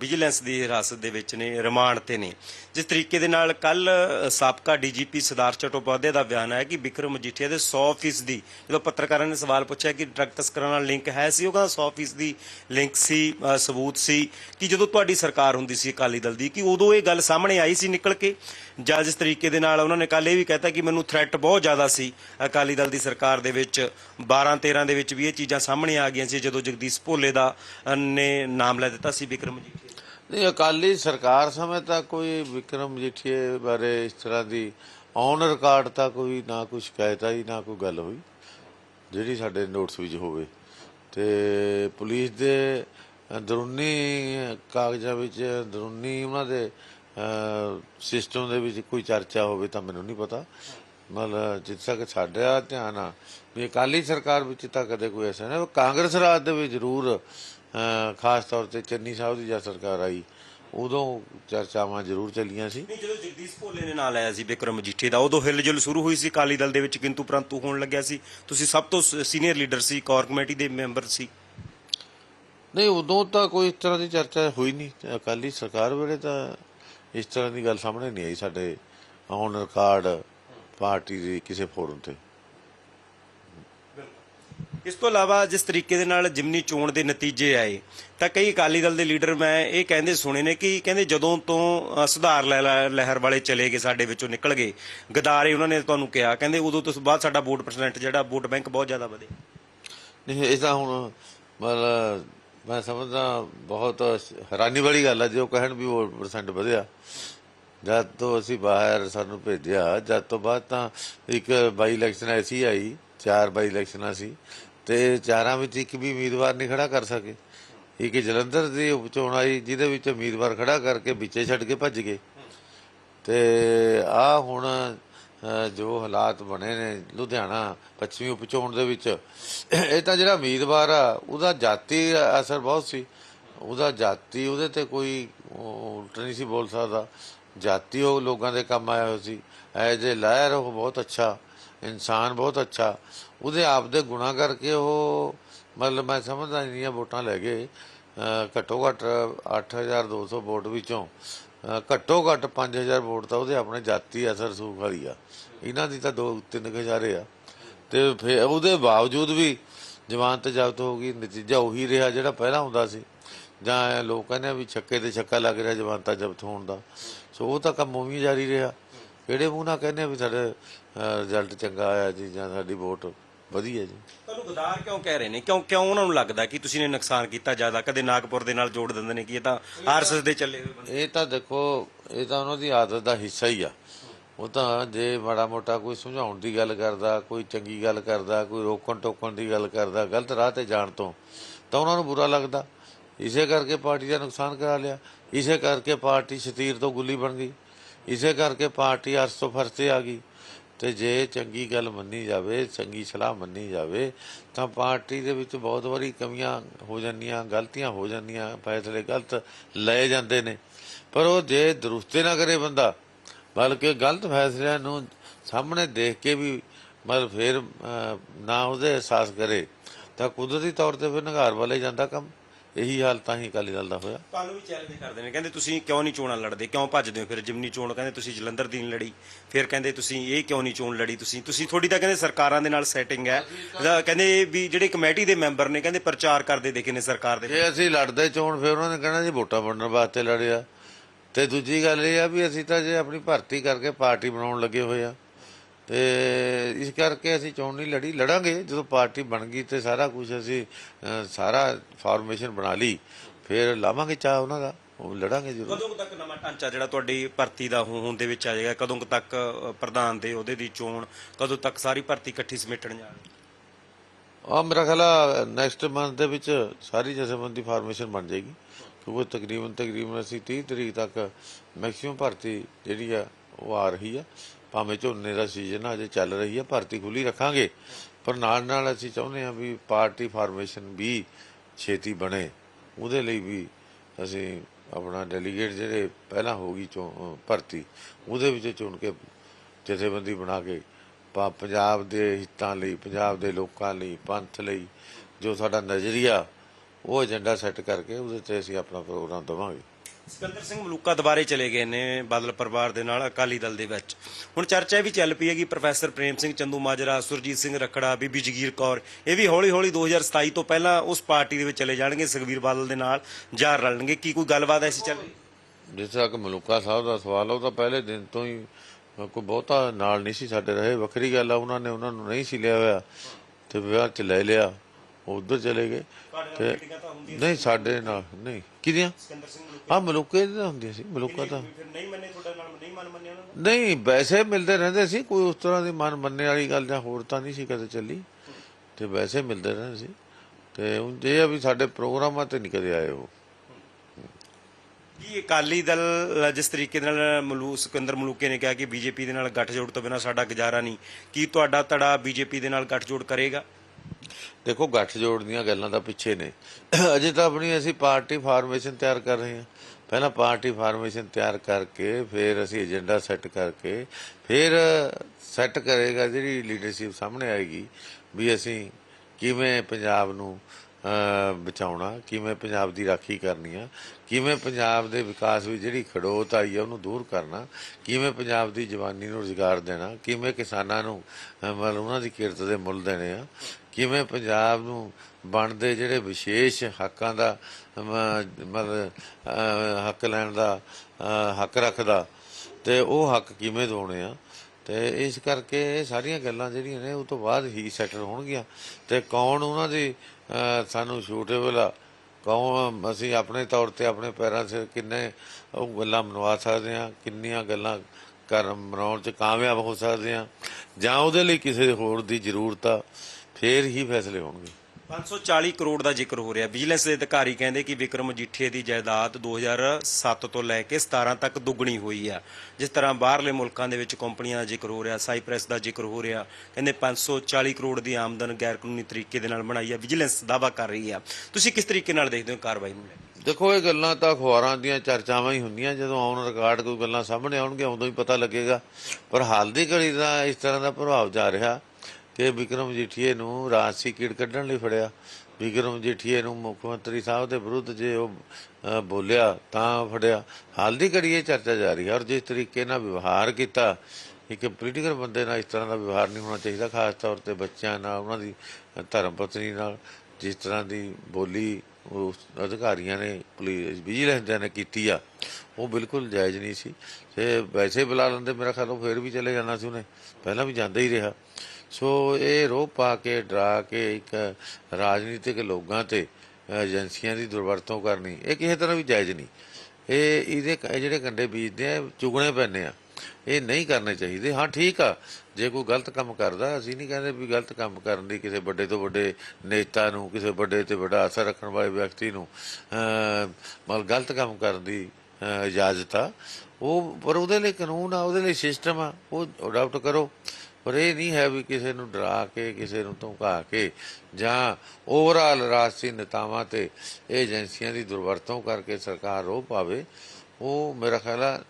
ਵਿਜੀਲੈਂਸ ਦੀ ਹਿਰਾਸਤ ਦੇ ਵਿੱਚ ਨੇ, ਰਿਮਾਂਡ ਤੇ ਨੇ। ਜਿਸ ਤਰੀਕੇ ਦੇ ਨਾਲ ਕੱਲ ਸਾਬਕਾ ਡੀਜੀਪੀ ਸਰਦਾਰ ਚਟੋਪਾਧਿਆ ਦਾ ਬਿਆਨ ਆਇਆ ਕਿ ਵਿਕਰਮ ਮਜੀਠੀਆ ਦੇ 100% ਦੀ ਜਦੋਂ ਪੱਤਰਕਾਰਾਂ ਨੇ ਸਵਾਲ ਪੁੱਛਿਆ ਕਿ ਡਰੱਗ ਤਸਕਰਾਂ ਨਾਲ ਲਿੰਕ ਹੈ ਸੀ, ਉਹ ਕਹਿੰਦਾ 100% ਦੀ ਲਿੰਕ ਸੀ ਸਬੂਤ ਸੀ ਕਿ ਜਦੋਂ ਤੁਹਾਡੀ ਸਰਕਾਰ ਹੁੰਦੀ ਸੀ ਅਕਾਲੀ ਦਲ ਦੀ, ਕਿ ਉਦੋਂ ਇਹ ਗੱਲ ਸਾਹਮਣੇ ਆਈ ਸੀ ਨਿਕਲ ਕੇ? ਜਾਂ ਜਿਸ ਤਰੀਕੇ ਦੇ ਨਾਲ ਉਹਨਾਂ ਨੇ ਕੱਲ ਇਹ ਵੀ ਕਹਿਤਾ ਕਿ ਮੈਨੂੰ ਥ੍ਰੈਟ ਬਹੁਤ ਜ਼ਿਆਦਾ ਸੀ ਅਕਾਲੀ ਦਲ ਦੀ ਸਰਕਾਰ ਦੇ ਵਿੱਚ 12 13 ਦੇ ਵਿੱਚ ਵੀ ਇਹ ਚੀਜ਼ਾਂ ਸਾਹਮਣੇ ਆ ਗਈਆਂ ਸੀ, ਜਦੋਂ ਜਗਦੀਸ਼ ਭੋਲੇ ਦਾ ਨੇ ਨਾਮ ਲੈ ਦਿੱਤਾ ਸੀ ਵਿਕਰਮ ਮਜੀਠੀਆ ਨਹੀਂ, ਅਕਾਲੀ ਸਰਕਾਰ ਸਮੇਂ ਤਾਂ ਕੋਈ ਵਿਕਰਮ ਮਜੀਠੀਏ ਬਾਰੇ ਇਸ ਤਰ੍ਹਾਂ ਦੀ ਔਨ ਰਿਕਾਰਡ ਤਾਂ ਕੋਈ ਨਾ ਕੋਈ ਸ਼ਿਕਾਇਤ ਆਈ, ਨਾ ਕੋਈ ਗੱਲ ਹੋਈ, ਜਿਹੜੀ ਸਾਡੇ ਨੋਟਸ ਵਿੱਚ ਹੋਵੇ। ਤੇ ਪੁਲਿਸ ਦੇ ਅੰਦਰੂਨੀ ਕਾਗਜ਼ਾਂ ਵਿੱਚ, ਅੰਦਰੂਨੀ ਉਹਨਾਂ ਦੇ ਸਿਸਟਮ ਦੇ ਵਿੱਚ ਕੋਈ ਚਰਚਾ ਹੋਵੇ ਤਾਂ ਮੈਨੂੰ ਨਹੀਂ ਪਤਾ। ਮਤਲਬ ਜਿੱਥੇ ਤੱਕ ਸਾਡਾ ਧਿਆਨ ਆ ਵੀ ਅਕਾਲੀ ਸਰਕਾਰ ਵਿੱਚ ਤਾਂ ਕਦੇ ਕੋਈ ਐਸਾ ਨਹੀਂ ਕਾਂਗਰਸ ਰਾਜ ਦੇ ਵਿੱਚ ਜ਼ਰੂਰ ਖਾਸ ਤੌਰ ਤੇ ਚੰਨੀ ਸਾਹਿਬ ਦੀ ਜਦ ਸਰਕਾਰ ਆਈ ਉਦੋਂ ਚਰਚਾਵਾਂ ਜ਼ਰੂਰ ਚੱਲੀਆਂ ਸੀ। ਨਹੀਂ ਜਦੋਂ ਜਗਦੀਸ਼ ਭੋਲੇ ਨੇ ਨਾਂ ਲਿਆ ਸੀ ਵਿਕਰਮ ਮਜੀਠੇ ਦਾ ਉਦੋਂ ਹਿਲਜੁਲ ਸ਼ੁਰੂ ਹੋਈ ਸੀ ਅਕਾਲੀ ਦਲ ਦੇ ਵਿੱਚ ਕਿੰਤੂ ਪ੍ਰੰਤੂ ਹੋਣ ਲੱਗਿਆ ਸੀ। ਤੁਸੀਂ ਸਭ ਤੋਂ ਸੀਨੀਅਰ ਲੀਡਰ ਸੀ ਕੋਰ ਕਮੇਟੀ ਦੇ ਮੈਂਬਰ ਸੀ। ਨਹੀਂ ਉਦੋਂ ਤਾਂ ਕੋਈ ਇਸ ਤਰ੍ਹਾਂ ਦੀ ਚਰਚਾ ਹੋਈ ਨਹੀਂ। ਅਕਾਲੀ ਸਰਕਾਰ ਵੇਲੇ ਤਾਂ ਇਸ ਤਰ੍ਹਾਂ ਦੀ ਗੱਲ ਸਾਹਮਣੇ ਨਹੀਂ ਆਈ ਸਾਡੇ ਔਨ ਰਿਕਾਰਡ ਪਾਰਟੀ ਦੇ ਕਿਸੇ ਫੋਰਮ ਤੇ। ਇਸ ਤੋਂ ਇਲਾਵਾ ਜਿਸ ਤਰੀਕੇ ਦੇ ਨਾਲ ਜਿਮਨੀ ਚੋਣ ਦੇ ਨਤੀਜੇ ਆਏ, ਤਾਂ ਕਈ ਅਕਾਲੀ ਦਲ ਦੇ ਲੀਡਰ ਮੈਂ ਇਹ ਕਹਿੰਦੇ ਸੁਣੇ ਨੇ ਕਿ ਕਹਿੰਦੇ ਜਦੋਂ ਤੋਂ ਸੁਧਾਰ ਲੈ- ਲੈ- ਲਹਿਰ ਵਾਲੇ ਚਲੇ ਗਏ, ਸਾਡੇ ਵਿੱਚੋਂ ਨਿਕਲ ਗਏ, ਗਦਾਰੇ ਉਹਨਾਂ ਨੇ ਤੁਹਾਨੂੰ ਕਿਹਾ, ਕਹਿੰਦੇ ਉਦੋਂ ਤੋਂ ਬਾਅਦ ਸਾਡਾ ਵੋਟ ਪਰਸੈਂਟ ਜਿਹੜਾ ਵੋਟ ਬੈਂਕ ਬਹੁਤ ਜ਼ਿਆਦਾ ਵਧੇ। ਨਹੀਂ, ਇਹ ਤਾਂ ਹੁਣ ਮਤਲਬ ਮੈਂ ਸਮਝਦਾ ਬਹੁਤ ਹੈਰਾਨੀ ਵਾਲੀ ਗੱਲ ਹੈ ਜੋ ਕਹਿਣ ਵੀ ਵੋਟ ਪਰਸੈਂਟ ਵਧਿਆ, ਜਦ ਤੋਂ ਅਸੀਂ ਬਾਹਰ ਸਾਨੂੰ ਭੇਜਿਆ, ਜਦ ਤੋਂ ਬਾਅਦ ਤਾਂ ਇੱਕ ਬਾਈ ਇਲੈਕਸ਼ਨ ਐਸੀ ਆਈ, ਚਾਰ ਬਾਈ ਇਲੈਕਸ਼ਨਾਂ ਸੀ ਤੇ ਚਾਰਾਂ ਵਿੱਚ ਇੱਕ ਵੀ ਉਮੀਦਵਾਰ ਨਹੀਂ ਖੜਾ ਕਰ ਸਕੇ। ਇੱਕ ਜਲੰਧਰ ਦੀ ਉਪਚੋਣ ਆਈ ਜਿਹਦੇ ਵਿੱਚ ਉਮੀਦਵਾਰ ਖੜਾ ਕਰਕੇ ਵਿੱਚੇ ਛੱਡ ਕੇ ਭੱਜ ਗਏ। ਤੇ ਆ ਹੁਣ ਜੋ ਹਾਲਾਤ ਬਣੇ ਨੇ ਲੁਧਿਆਣਾ ਪੱਛਮੀ ਉਪਚੋਣ ਦੇ ਵਿੱਚ, ਇਹ ਤਾਂ ਜਿਹੜਾ ਉਮੀਦਵਾਰ ਆ, ਉਹਦਾ ਜਾਤੀ ਅਸਰ ਬਹੁਤ ਸੀ। ਉਹਦਾ ਜਾਤੀ ਉਹਦੇ ਤੇ ਕੋਈ ਉਲਟ ਨਹੀਂ ਸੀ ਬੋਲ ਸਕਦਾ। ਜਾਤੀ ਉਹ ਲੋਕਾਂ ਦੇ ਕੰਮ ਆਇਆ ਹੋਇਆ ਸੀ। ਐਜ ਏ ਲਾਇਰ, ਉਹ ਬਹੁਤ ਅੱਛਾ। ਇਨਸਾਨ ਬਹੁਤ ਅੱਛਾ। ਉਹਦੇ ਆਪ ਦੇ ਗੁਣਾ ਕਰਕੇ ਉਹ ਮਤਲਬ ਮੈਂ ਸਮਝਦਾ ਇੰਨੀਆਂ ਵੋਟਾਂ ਲੈ ਗਏ ਘੱਟੋ ਘੱਟ 8200 ਵੋਟ ਵਿੱਚੋਂ ਘੱਟੋ ਘੱਟ 5000 ਵੋਟ ਤਾਂ ਉਹਦੇ ਆਪਣੇ ਜਾਤੀ ਅਸਰ ਸੂਖ ਵਾਲੀ ਆ। ਇਹਨਾਂ ਦੀ ਤਾਂ ਦੋ ਤਿੰਨ ਕੁ ਹਜ਼ਾਰੇ ਆ। ਤੇ ਫਿਰ ਉਹਦੇ ਬਾਵਜੂਦ ਵੀ ਜ਼ਮਾਨਤ ਜ਼ਬਤ ਹੋ ਗਈ, ਨਤੀਜਾ ਉਹੀ ਰਿਹਾ ਜਿਹੜਾ ਪਹਿਲਾਂ ਹੁੰਦਾ ਸੀ। ਜਾਂ ਲੋਕ ਕਹਿੰਦੇ ਆ ਵੀ ਛੱਕੇ ਤੇ ਛੱਕਾ ਲੱਗ ਰਿਹਾ ਜ਼ਮਾਨਤਾਂ ਜ਼ਬਤ ਹੋਣ ਦਾ। ਸੋ ਉਹ ਤਾਂ ਕੰਮ ਉਵੇਂ ਜਾਰੀ ਰਿਹਾ। ਕਿਹੜੇ ਮੂੰਹ ਨਾਲ ਕਹਿੰਦੇ ਵੀ ਸਾਡੇ ਰਿਜ਼ਲਟ ਚੰਗਾ ਆਇਆ ਜੀ ਜਾਂ ਸਾਡੀ ਵੋਟ ਵਧੀਆ ਜੀ। ਤੁਹਾਨੂੰ ਗਦਾਰ ਕਿਉਂ ਕਹਿ ਰਹੇ ਨੇ? ਕਿਉਂ ਕਿਉਂ ਉਹਨਾਂ ਨੂੰ ਲੱਗਦਾ ਕਿ ਤੁਸੀਂ ਨੇ ਨੁਕਸਾਨ ਕੀਤਾ ਜ਼ਿਆਦਾ? ਕਦੇ ਨਾਗਪੁਰ ਦੇ ਨਾਲ ਜੋੜ ਦਿੰਦੇ ਨੇ ਕਿ ਇਹ ਤਾਂ ਆਰਐਸਐਸ ਦੇ ਚੱਲੇ ਹੋਏ ਬੰਦੇ। ਇਹ ਤਾਂ ਦੇਖੋ ਇਹ ਤਾਂ ਉਹਨਾਂ ਦੀ ਆਦਤ ਦਾ ਹਿੱਸਾ ਹੀ ਆ। ਉਹ ਤਾਂ ਜੇ ਮਾੜਾ ਮੋਟਾ ਕੋਈ ਸਮਝਾਉਣ ਦੀ ਗੱਲ ਕਰਦਾ ਕੋਈ ਚੰਗੀ ਗੱਲ ਕਰਦਾ ਕੋਈ ਰੋਕਣ ਟੋਕਣ ਦੀ ਗੱਲ ਕਰਦਾ ਗਲਤ ਰਾਹ ਤੇ ਜਾਣ ਤੋਂ ਤਾਂ ਉਹਨਾਂ ਨੂੰ ਬੁਰਾ ਲੱਗਦਾ। ਇਸੇ ਕਰਕੇ ਪਾਰਟੀ ਦਾ ਨੁਕਸਾਨ ਕਰਾ ਲਿਆ। ਇਸੇ ਕਰਕੇ ਪਾਰਟੀ ਸ਼ਤੀਰ ਤੋਂ ਗੁੱਲੀ ਬਣ ਗਈ। ਇਸੇ ਕਰਕੇ ਪਾਰਟੀ ਅਰਸ ਤੋਂ ਫਰਤੇ ਆ ਗਈ। ਤੇ ਜੇ ਚੰਗੀ ਗੱਲ ਮੰਨੀ ਜਾਵੇ, ਚੰਗੀ ਸਲਾਹ ਮੰਨੀ ਜਾਵੇ, ਤਾਂ ਪਾਰਟੀ ਦੇ ਵਿੱਚ ਬਹੁਤ ਵਾਰੀ ਕਮੀਆਂ ਹੋ ਜਾਂਦੀਆਂ, ਗਲਤੀਆਂ ਹੋ ਜਾਂਦੀਆਂ, ਫੈਸਲੇ ਗਲਤ ਲਏ ਜਾਂਦੇ ਨੇ। ਪਰ ਉਹ ਜੇ ਦਰੁਸਤੇ ਨਾ ਕਰੇ ਬੰਦਾ, ਬਲਕਿ ਗਲਤ ਫੈਸਲਿਆਂ ਨੂੰ ਸਾਹਮਣੇ ਦੇਖ ਕੇ ਵੀ ਮਤਲਬ ਫਿਰ ਨਾ ਉਹਦੇ ਅਹਿਸਾਸ ਕਰੇ, ਤਾਂ ਕੁਦਰਤੀ ਤੌਰ ਤੇ ਫਿਰ ਨਿਗਾਰ ਵਾਲੇ ਜਾਂਦਾ ਕੰਮ। ਇਹੀ ਹਾਲ ਤਾਂ ਹੀ ਅਕਾਲੀ ਦਲ ਦਾ ਹੋਇਆ। ਤੁਹਾਨੂੰ ਵੀ ਚੈਲੰਜ ਕਰਦੇ ਨੇ। ਕਹਿੰਦੇ ਤੁਸੀਂ ਕਿਉਂ ਨਹੀਂ ਚੋਣਾਂ ਲੜਦੇ? ਕਿਉਂ ਭੱਜਦੇ ਹੋ? ਫਿਰ ਜਿਮਨੀ ਚੋਣ ਕਹਿੰਦੇ ਤੁਸੀਂ ਜਲੰਧਰ ਦੀ ਨਹੀਂ ਲੜੀ। ਫਿਰ ਕਹਿੰਦੇ ਤੁਸੀਂ ਇਹ ਕਿਉਂ ਨਹੀਂ ਚੋਣ ਲੜੀ ਤੁਸੀਂ? ਤੁਸੀਂ ਥੋੜੀ ਤਾਂ ਕਹਿੰਦੇ ਸਰਕਾਰਾਂ ਦੇ ਨਾਲ ਸੈਟਿੰਗ ਹੈ। ਕਹਿੰਦੇ ਵੀ ਜਿਹੜੇ ਕਮੇਟੀ ਦੇ ਮੈਂਬਰ ਨੇ ਕਹਿੰਦੇ ਪ੍ਰਚਾਰ ਕਰਦੇ ਦੇਖੇ ਨੇ ਸਰਕਾਰ ਦੇ। ਜੇ ਅਸੀਂ ਲੜਦੇ ਚੋਣ ਫਿਰ ਉਹਨਾਂ ਨੇ ਕਹਿਣਾ ਜੀ ਵੋਟਾਂ ਵੰਡਣ ਵਾਸਤੇ ਲੜਿਆ। ਤੇ ਦੂਜੀ ਗੱਲ ਇਹ ਆ ਵੀ ਅਸੀਂ ਤਾਂ ਜੇ ਆਪਣੀ ਭਰਤੀ ਕਰਕੇ ਪਾਰਟੀ ਬਣਾਉਣ ਲੱਗੇ ਹੋਏ ਆ। ਤੇ ਇਸ ਕਰਕੇ ਅਸੀਂ ਚੋਣ ਨਹੀਂ ਲੜੀ ਲੜਾਂਗੇ। ਜਦੋਂ ਪਾਰਟੀ ਬਣ ਗਈ ਤੇ ਸਾਰਾ ਕੁਝ ਅਸੀਂ ਸਾਰਾ ਫਾਰਮੇਸ਼ਨ ਬਣਾ ਲਈ ਫਿਰ ਲਾਵਾਂਗੇ ਚਾਹ ਉਹਨਾਂ ਦਾ ਉਹ ਲੜਾਂਗੇ ਜ਼ਰੂਰ। ਕਦੋਂ ਤੱਕ ਨਵਾਂ ਢਾਂਚਾ ਜਿਹੜਾ ਤੁਹਾਡੀ ਭਰਤੀ ਦਾ ਹੋਂ ਹੋਂ ਦੇ ਵਿੱਚ ਆ ਜਾਏਗਾ ਕਦੋਂ ਤੱਕ ਪ੍ਰਧਾਨ ਦੇ ਉਹਦੇ ਦੀ ਚੋਣ ਕਦੋਂ ਤੱਕ ਸਾਰੀ ਭਰਤੀ ਇਕੱਠੀ ਸਮੇਟਣ ਜਾਣੀ ਆ ਮੇਰਾ ਖਿਆਲ ਆ ਨੈਕਸਟ ਮੰਥ ਦੇ ਵਿੱਚ ਸਾਰੀ ਜਥੇਬੰਦੀ ਫਾਰਮੇਸ਼ਨ ਬਣ ਜਾਏਗੀ। ਕਿਉਂਕਿ ਤਕਰੀਬਨ ਤਕਰੀਬਨ ਅਸੀਂ 30 ਤਰੀਕ ਤੱਕ ਮੈਕਸਿਮਮ ਭਰਤੀ ਜਿਹੜੀ ਆ ਉਹ ਆ ਰਹੀ ਆ। ਭਾਵੇਂ ਝੋਨੇ ਦਾ ਸੀਜ਼ਨ ਅਜੇ ਚੱਲ ਰਹੀ ਹੈ ਭਰਤੀ ਖੁੱਲੀ ਰੱਖਾਂਗੇ। ਪਰ ਨਾਲ ਨਾਲ ਅਸੀਂ ਚਾਹੁੰਦੇ ਹਾਂ ਵੀ ਪਾਰਟੀ ਫਾਰਮੇਸ਼ਨ ਵੀ ਛੇਤੀ ਬਣੇ। ਉਹਦੇ ਲਈ ਵੀ ਅਸੀਂ ਆਪਣਾ ਡੈਲੀਗੇਟ ਜਿਹੜੇ ਪਹਿਲਾਂ ਹੋ ਗਈ ਚੋਣ ਭਰਤੀ, ਉਹਦੇ ਵਿੱਚ ਚੁਣ ਕੇ ਜਥੇਬੰਦੀ ਬਣਾ ਕੇ ਪਾ- ਪੰਜਾਬ ਦੇ ਹਿੱਤਾਂ ਲਈ, ਪੰਜਾਬ ਦੇ ਲੋਕਾਂ ਲਈ, ਪੰਥ ਲਈ ਜੋ ਸਾਡਾ ਨਜ਼ਰੀਆ, ਉਹ ਏਜੰਡਾ ਸੈੱਟ ਕਰਕੇ ਉਹਦੇ ਤੇ ਅਸੀਂ ਆਪਣਾ ਪ੍ਰੋਗਰਾਮ ਦਵਾਂਗੇ। ਸਿਕੰਦਰ ਸਿੰਘ ਮਲੂਕਾ ਦੁਬਾਰੇ ਚਲੇ ਗਏ ਨੇ ਬਾਦਲ ਪਰਿਵਾਰ ਦੇ ਨਾਲ ਅਕਾਲੀ ਦਲ ਦੇ ਵਿੱਚ। ਹੁਣ ਚਰਚਾ ਵੀ ਚੱਲ ਪਈ ਹੈ ਕਿ ਪ੍ਰੋਫੈਸਰ ਪ੍ਰੇਮ ਸਿੰਘ ਚੰਦੂ ਮਾਜਰਾ ਸੁਰਜੀਤ ਸਿੰਘ ਰੱਖੜਾ ਬੀਬੀ ਜਗੀਰ ਕੌਰ ਇਹ ਵੀ ਹੌਲੀ-ਹੌਲੀ 2027 ਤੋਂ ਪਹਿਲਾਂ ਉਸ ਪਾਰਟੀ ਦੇ ਵਿੱਚ ਚਲੇ ਜਾਣਗੇ ਸੁਖਬੀਰ ਬਾਦਲ ਦੇ ਨਾਲ ਜਾਂ ਰਲਣਗੇ। ਕੀ ਕੋਈ ਗੱਲਬਾਤ ਐਸੀ ਚੱਲ ਰਹੀ? ਜਿਸ ਤਰ੍ਹਾਂ ਕਿ ਮਲੂਕਾ ਸਾਹਿਬ ਦਾ ਸਵਾਲ ਉਹ ਤਾਂ ਪਹਿਲੇ ਦਿਨ ਤੋਂ ਹੀ ਕੋਈ ਬਹੁਤਾ ਨਾਲ ਨਹੀਂ ਸੀ ਸਾਡੇ ਰਹੇ। ਵੱਖਰੀ ਗੱਲ ਆ ਉਹਨਾਂ ਨੇ ਉਹਨਾਂ ਨੂੰ ਨਹੀਂ ਸੀ ਲਿਆ ਹੋਇਆ। ਤੇ ਵਿਆਹ ਚ ਲੈ ਲਿਆ ਉਧਰ ਚਲੇ ਗਏ। ਤੇ ਨਹੀਂ ਸਾਡੇ ਨਾਲ ਨਹੀਂ। ਕਿਹਦੀਆਂ? ਸਿਕੰਦਰ ਸਿੰਘ ਮਲੂਕਾ ਆ ਮਲੂਕੇ ਦੀ ਤਾਂ ਹੁੰਦੀਆਂ ਸੀ ਮਲੂਕਾ ਤਾਂ। ਫਿਰ ਨਹੀਂ ਮੰਨੇ ਤੁਹਾਡੇ ਨਾਲ ਨਹੀਂ ਮਨ ਮੰਨਿਆ ਉਹਨਾਂ ਨੂੰ ਨਹੀਂ ਵੈਸੇ ਮਿਲਦੇ ਰਹਿੰਦੇ ਸੀ ਕੋਈ ਉਸ ਤਰ੍ਹਾਂ ਦੀ ਮਨ ਮੰਨਣ ਵਾਲੀ ਗੱਲ ਜਾਂ ਹੋਰ ਤਾਂ ਨਹੀਂ ਸੀ ਕਦੇ ਚੱਲੀ। ਤੇ ਵੈਸੇ ਮਿਲਦੇ ਰਹਿੰਦੇ ਸੀ। ਤੇ ਉਂਝ ਇਹ ਆ ਵੀ ਸਾਡੇ ਪ੍ਰੋਗਰਾਮਾਂ ਤੇ ਨਹੀਂ ਕਦੇ ਆਏ ਉਹ। ਕੀ ਅਕਾਲੀ ਦਲ ਜਿਸ ਤਰੀਕੇ ਨਾਲ ਮਲੂ ਸਿਕੰਦਰ ਮਲੂਕੇ ਨੇ ਕਿਹਾ ਕਿ ਬੀਜੇਪੀ ਦੇ ਨਾਲ ਗੱਠਜੋੜ ਤੋਂ ਬਿਨਾਂ ਸਾਡਾ ਗੁਜ਼ਾਰਾ ਨਹੀਂ ਕੀ ਤੁਹਾਡਾ ਤੜਾ ਬੀਜੇਪੀ ਦੇ ਨਾਲ ਗੱਠਜੋੜ ਕਰੇਗਾ? ਦੇਖੋ ਗੱਠਜੋੜ ਦੀਆਂ ਗੱਲਾਂ ਤਾਂ ਪਿੱਛੇ ਨੇ। ਅਜੇ ਤਾਂ ਆਪਣੀ ਅਸੀਂ ਪਾਰਟੀ ਫਾਰਮੇਸ਼ਨ ਤਿਆਰ ਕਰ ਰਹੇ ਹਾਂ। ਪਹਿਲਾਂ ਪਾਰਟੀ ਫਾਰਮੇਸ਼ਨ ਤਿਆਰ ਕਰਕੇ, ਫਿਰ ਅਸੀਂ ਏਜੰਡਾ ਸੈੱਟ ਕਰਕੇ, ਫਿਰ ਸੈੱਟ ਕਰੇਗਾ ਜਿਹੜੀ ਲੀਡਰਸ਼ਿਪ ਸਾਹਮਣੇ ਆਏਗੀ ਵੀ ਅਸੀਂ ਕਿਵੇਂ ਪੰਜਾਬ ਨੂੰ ਬਚਾਉਣਾ, ਕਿਵੇਂ ਪੰਜਾਬ ਦੀ ਰਾਖੀ ਕਰਨੀ ਆ, ਕਿਵੇਂ ਪੰਜਾਬ ਦੇ ਵਿਕਾਸ ਵਿੱਚ ਜਿਹੜੀ ਖੜੋਤ ਆਈ ਆ, ਉਹਨੂੰ ਦੂਰ ਕਰਨਾ, ਕਿਵੇਂ ਪੰਜਾਬ ਦੀ ਜਵਾਨੀ ਨੂੰ ਰੁਜ਼ਗਾਰ ਦੇਣਾ, ਕਿਵੇਂ ਕਿਸਾਨਾਂ ਨੂੰ ਮਤਲਬ ਉਹਨਾਂ ਦੀ ਕਿਰਤ ਦੇ ਮੁੱਲ ਦੇਣੇ ਆ, ਕਿਵੇਂ ਪੰਜਾਬ ਨੂੰ ਬਣਦੇ ਜਿਹੜੇ ਵਿਸ਼ੇਸ਼ ਹੱਕਾਂ ਦਾ ਮਤਲਬ ਹੱਕ ਲੈਣ ਦਾ ਹੱਕ ਰੱਖਦਾ, ਤੇ ਉਹ ਹੱਕ ਕਿਵੇਂ ਦਿਵਾਉਣੇ ਆ ਤੇ ਇਸ ਕਰਕੇ ਇਹ ਸਾਰੀਆਂ ਗੱਲਾਂ ਜਿਹੜੀਆਂ ਨੇ ਉਹ ਤੋਂ ਬਾਅਦ ਹੀ ਸੈਟਲ ਹੋਣਗੀਆਂ। ਤੇ ਕੌਣ ਉਹਨਾਂ ਦੀ ਸਾਨੂੰ ਸੂਟੇਬਲ ਆ? ਕੌਣ ਅਸੀਂ ਆਪਣੇ ਤੌਰ ਤੇ ਆਪਣੇ ਪੈਰਾਂ 'ਤੇ ਕਿੰਨੇ ਉਹ ਗੱਲਾਂ ਮਨਵਾ ਸਕਦੇ ਆ ਕਿੰਨੀਆਂ ਗੱਲਾਂ ਕਰ ਮਨਾਉਣ 'ਚ ਕਾਮਯਾਬ ਹੋ ਸਕਦੇ ਆ ਜਾਂ ਉਹਦੇ ਲਈ ਕਿਸੇ ਹੋਰ ਦੀ ਜ਼ਰੂਰਤ ਆ? ਫੇਰ ਹੀ ਫੈਸਲੇ ਹੋਣਗੇ। 540 ਕਰੋੜ ਦਾ ਜ਼ਿਕਰ ਹੋ ਰਿਹਾ। ਵਿਜੀਲੈਂਸ ਦੇ ਅਧਿਕਾਰੀ ਕਹਿੰਦੇ ਕਿ ਵਿਕਰਮ ਮਜੀਠੀਏ ਦੀ ਜਾਇਦਾਦ 2007 ਤੋਂ ਲੈ ਕੇ 17 ਤੱਕ ਦੁੱਗਣੀ ਹੋਈ ਆ। ਜਿਸ ਤਰ੍ਹਾਂ ਬਾਹਰਲੇ ਮੁਲਕਾਂ ਦੇ ਵਿੱਚ ਕੰਪਨੀਆਂ ਦਾ ਜ਼ਿਕਰ ਹੋ ਰਿਹਾ, ਸਾਈਪ੍ਰੈਸ ਦਾ ਜ਼ਿਕਰ ਹੋ ਰਿਹਾ, ਕਹਿੰਦੇ 540 ਕਰੋੜ ਦੀ ਆਮਦਨ ਗੈਰ ਕਾਨੂੰਨੀ ਤਰੀਕੇ ਦੇ ਨਾਲ ਬਣਾਈ ਆ, ਵਿਜੀਲੈਂਸ ਦਾਵਾ ਕਰ ਰਹੀ ਆ। ਤੁਸੀਂ ਕਿਸ ਤਰੀਕੇ ਨਾਲ ਦੇਖਦੇ ਹੋ ਕਾਰਵਾਈ ਨੂੰ ਲੈ ਕੇ? ਦੇਖੋ, ਇਹ ਗੱਲਾਂ ਤਾਂ ਅਖਬਾਰਾਂ ਦੀਆਂ ਚਰਚਾਵਾਂ ਹੀ ਹੁੰਦੀਆਂ। ਜਦੋਂ ਆਨ ਰਿਕਾਰਡ ਕੋਈ ਗੱਲਾਂ ਸਾਹਮਣੇ ਆਉਣਗੀਆਂ ਉਦੋਂ ਹੀ ਪਤਾ ਲੱਗੇਗਾ। ਪਰ ਹਾਲ ਦੀ ਘੜੀ ਦਾ ਇਸ ਤਰ੍ਹਾਂ ਦਾ ਪ੍ਰਭਾਵ ਜਾ ਰਿਹਾ। ਕਿ ਵਿਕਰਮ ਜੀਠੀਏ ਨੂੰ ਰਾਜਸੀ ਕੀੜ ਕੱਢਣ ਲਈ ਫੜਿਆ। ਵਿਕਰਮ ਮਜੀਠੀਏ ਨੂੰ ਮੁੱਖ ਮੰਤਰੀ ਸਾਹਿਬ ਦੇ ਵਿਰੁੱਧ ਜੇ ਉਹ ਬੋਲਿਆ ਤਾਂ ਫੜਿਆ। ਹਾਲ ਦੀ ਘੜੀ ਇਹ ਚਰਚਾ ਜਾਰੀ ਹੈ ਔਰ ਜਿਸ ਤਰੀਕੇ ਨਾਲ ਵਿਵਹਾਰ ਕੀਤਾ ਇੱਕ ਪੋਲੀਟੀਕਲ ਬੰਦੇ ਨਾਲ ਇਸ ਤਰ੍ਹਾਂ ਦਾ ਵਿਵਹਾਰ ਨਹੀਂ ਹੋਣਾ ਚਾਹੀਦਾ, ਖਾਸ ਤੌਰ ਤੇ ਬੱਚਿਆਂ ਨਾਲ, ਉਹਨਾਂ ਦੀ ਧਰਮ ਪਤਨੀ ਨਾਲ, ਜਿਸ ਤਰ੍ਹਾਂ ਦੀ ਬੋਲੀ ਉਸ ਅਧਿਕਾਰੀਆਂ ਨੇ, ਪੁਲਿਸ ਵਿਜੀਲੈਂਸ ਨੇ ਕੀਤੀ ਆ, ਉਹ ਬਿਲਕੁਲ ਜਾਇਜ਼ ਨਹੀਂ ਸੀ। ਤੇ ਵੈਸੇ ਬੁਲਾ ਲੈਂਦੇ, ਮੇਰਾ ਖਿਆਲ ਉਹ ਫੇਰ ਵੀ ਚਲੇ ਜਾਣਾ ਸੀ ਉਹਨੇ। ਪਹਿਲਾਂ ਵੀ ਜਾਂਦਾ ਹੀ ਰਿਹਾ। ਸੋ ਇਹ ਰੋਹ ਪਾ ਕੇ, ਡਰਾ ਕੇ ਇੱਕ ਰਾਜਨੀਤਿਕ ਲੋਕਾਂ ਤੇ, ਏਜੰਸੀਆਂ ਦੀ ਦੁਰਵਰਤੋਂ ਕਰਨੀ, ਇਹ ਕਿਸੇ ਤਰ੍ਹਾਂ ਵੀ ਜਾਇਜ਼ ਨਹੀਂ। ਇਹ ਇਹਦੇ ਇਹ ਜਿਹੜੇ ਕੰਡੇ ਬੀਜਦੇ ਆ ਚੁਗਣੇ ਪੈਣੇ ਆ। ਇਹ ਨਹੀਂ ਕਰਨੇ ਚਾਹੀਦੇ। ਹਾਂ, ਠੀਕ ਆ, ਜੇ ਕੋਈ ਗਲਤ ਕੰਮ ਕਰਦਾ, ਅਸੀਂ ਨਹੀਂ ਕਹਿੰਦੇ ਵੀ ਗਲਤ ਕੰਮ ਕਰਨ ਦੀ ਕਿਸੇ ਵੱਡੇ ਤੋਂ ਵੱਡੇ ਨੇਤਾ ਨੂੰ, ਕਿਸੇ ਵੱਡੇ ਤੇ ਵੱਡਾ ਅਸਰ ਰੱਖਣ ਵਾਲੇ ਵਿਅਕਤੀ ਨੂੰ ਮਤਲਬ ਗਲਤ ਕੰਮ ਕਰਨ ਦੀ ਇਜਾਜ਼ਤ ਆ। ਉਹ, ਪਰ ਉਹਦੇ ਲਈ ਕਾਨੂੰਨ ਆ, ਉਹਦੇ ਲਈ ਸਿਸਟਮ ਆ। ਉਹ ਅਡਾਪਟ ਕਰੋ। ਪਰ ਇਹ ਨਹੀਂ ਹੈ ਵੀ ਕਿਸੇ ਨੂੰ ਡਰਾ ਕੇ, ਕਿਸੇ ਨੂੰ ਧਮਕਾ ਕੇ ਜਾਂ ਓਵਰਆਲ ਰਾਜਸੀ ਨੇਤਾਵਾਂ ਤੇ ਏਜੰਸੀਆਂ ਦੀ ਦੁਰਵਰਤੋਂ ਕਰਕੇ ਸਰਕਾਰ ਰੋ ਪਾਵੇ, ਉਹ ਮੇਰਾ ਖਿਆਲ ਆ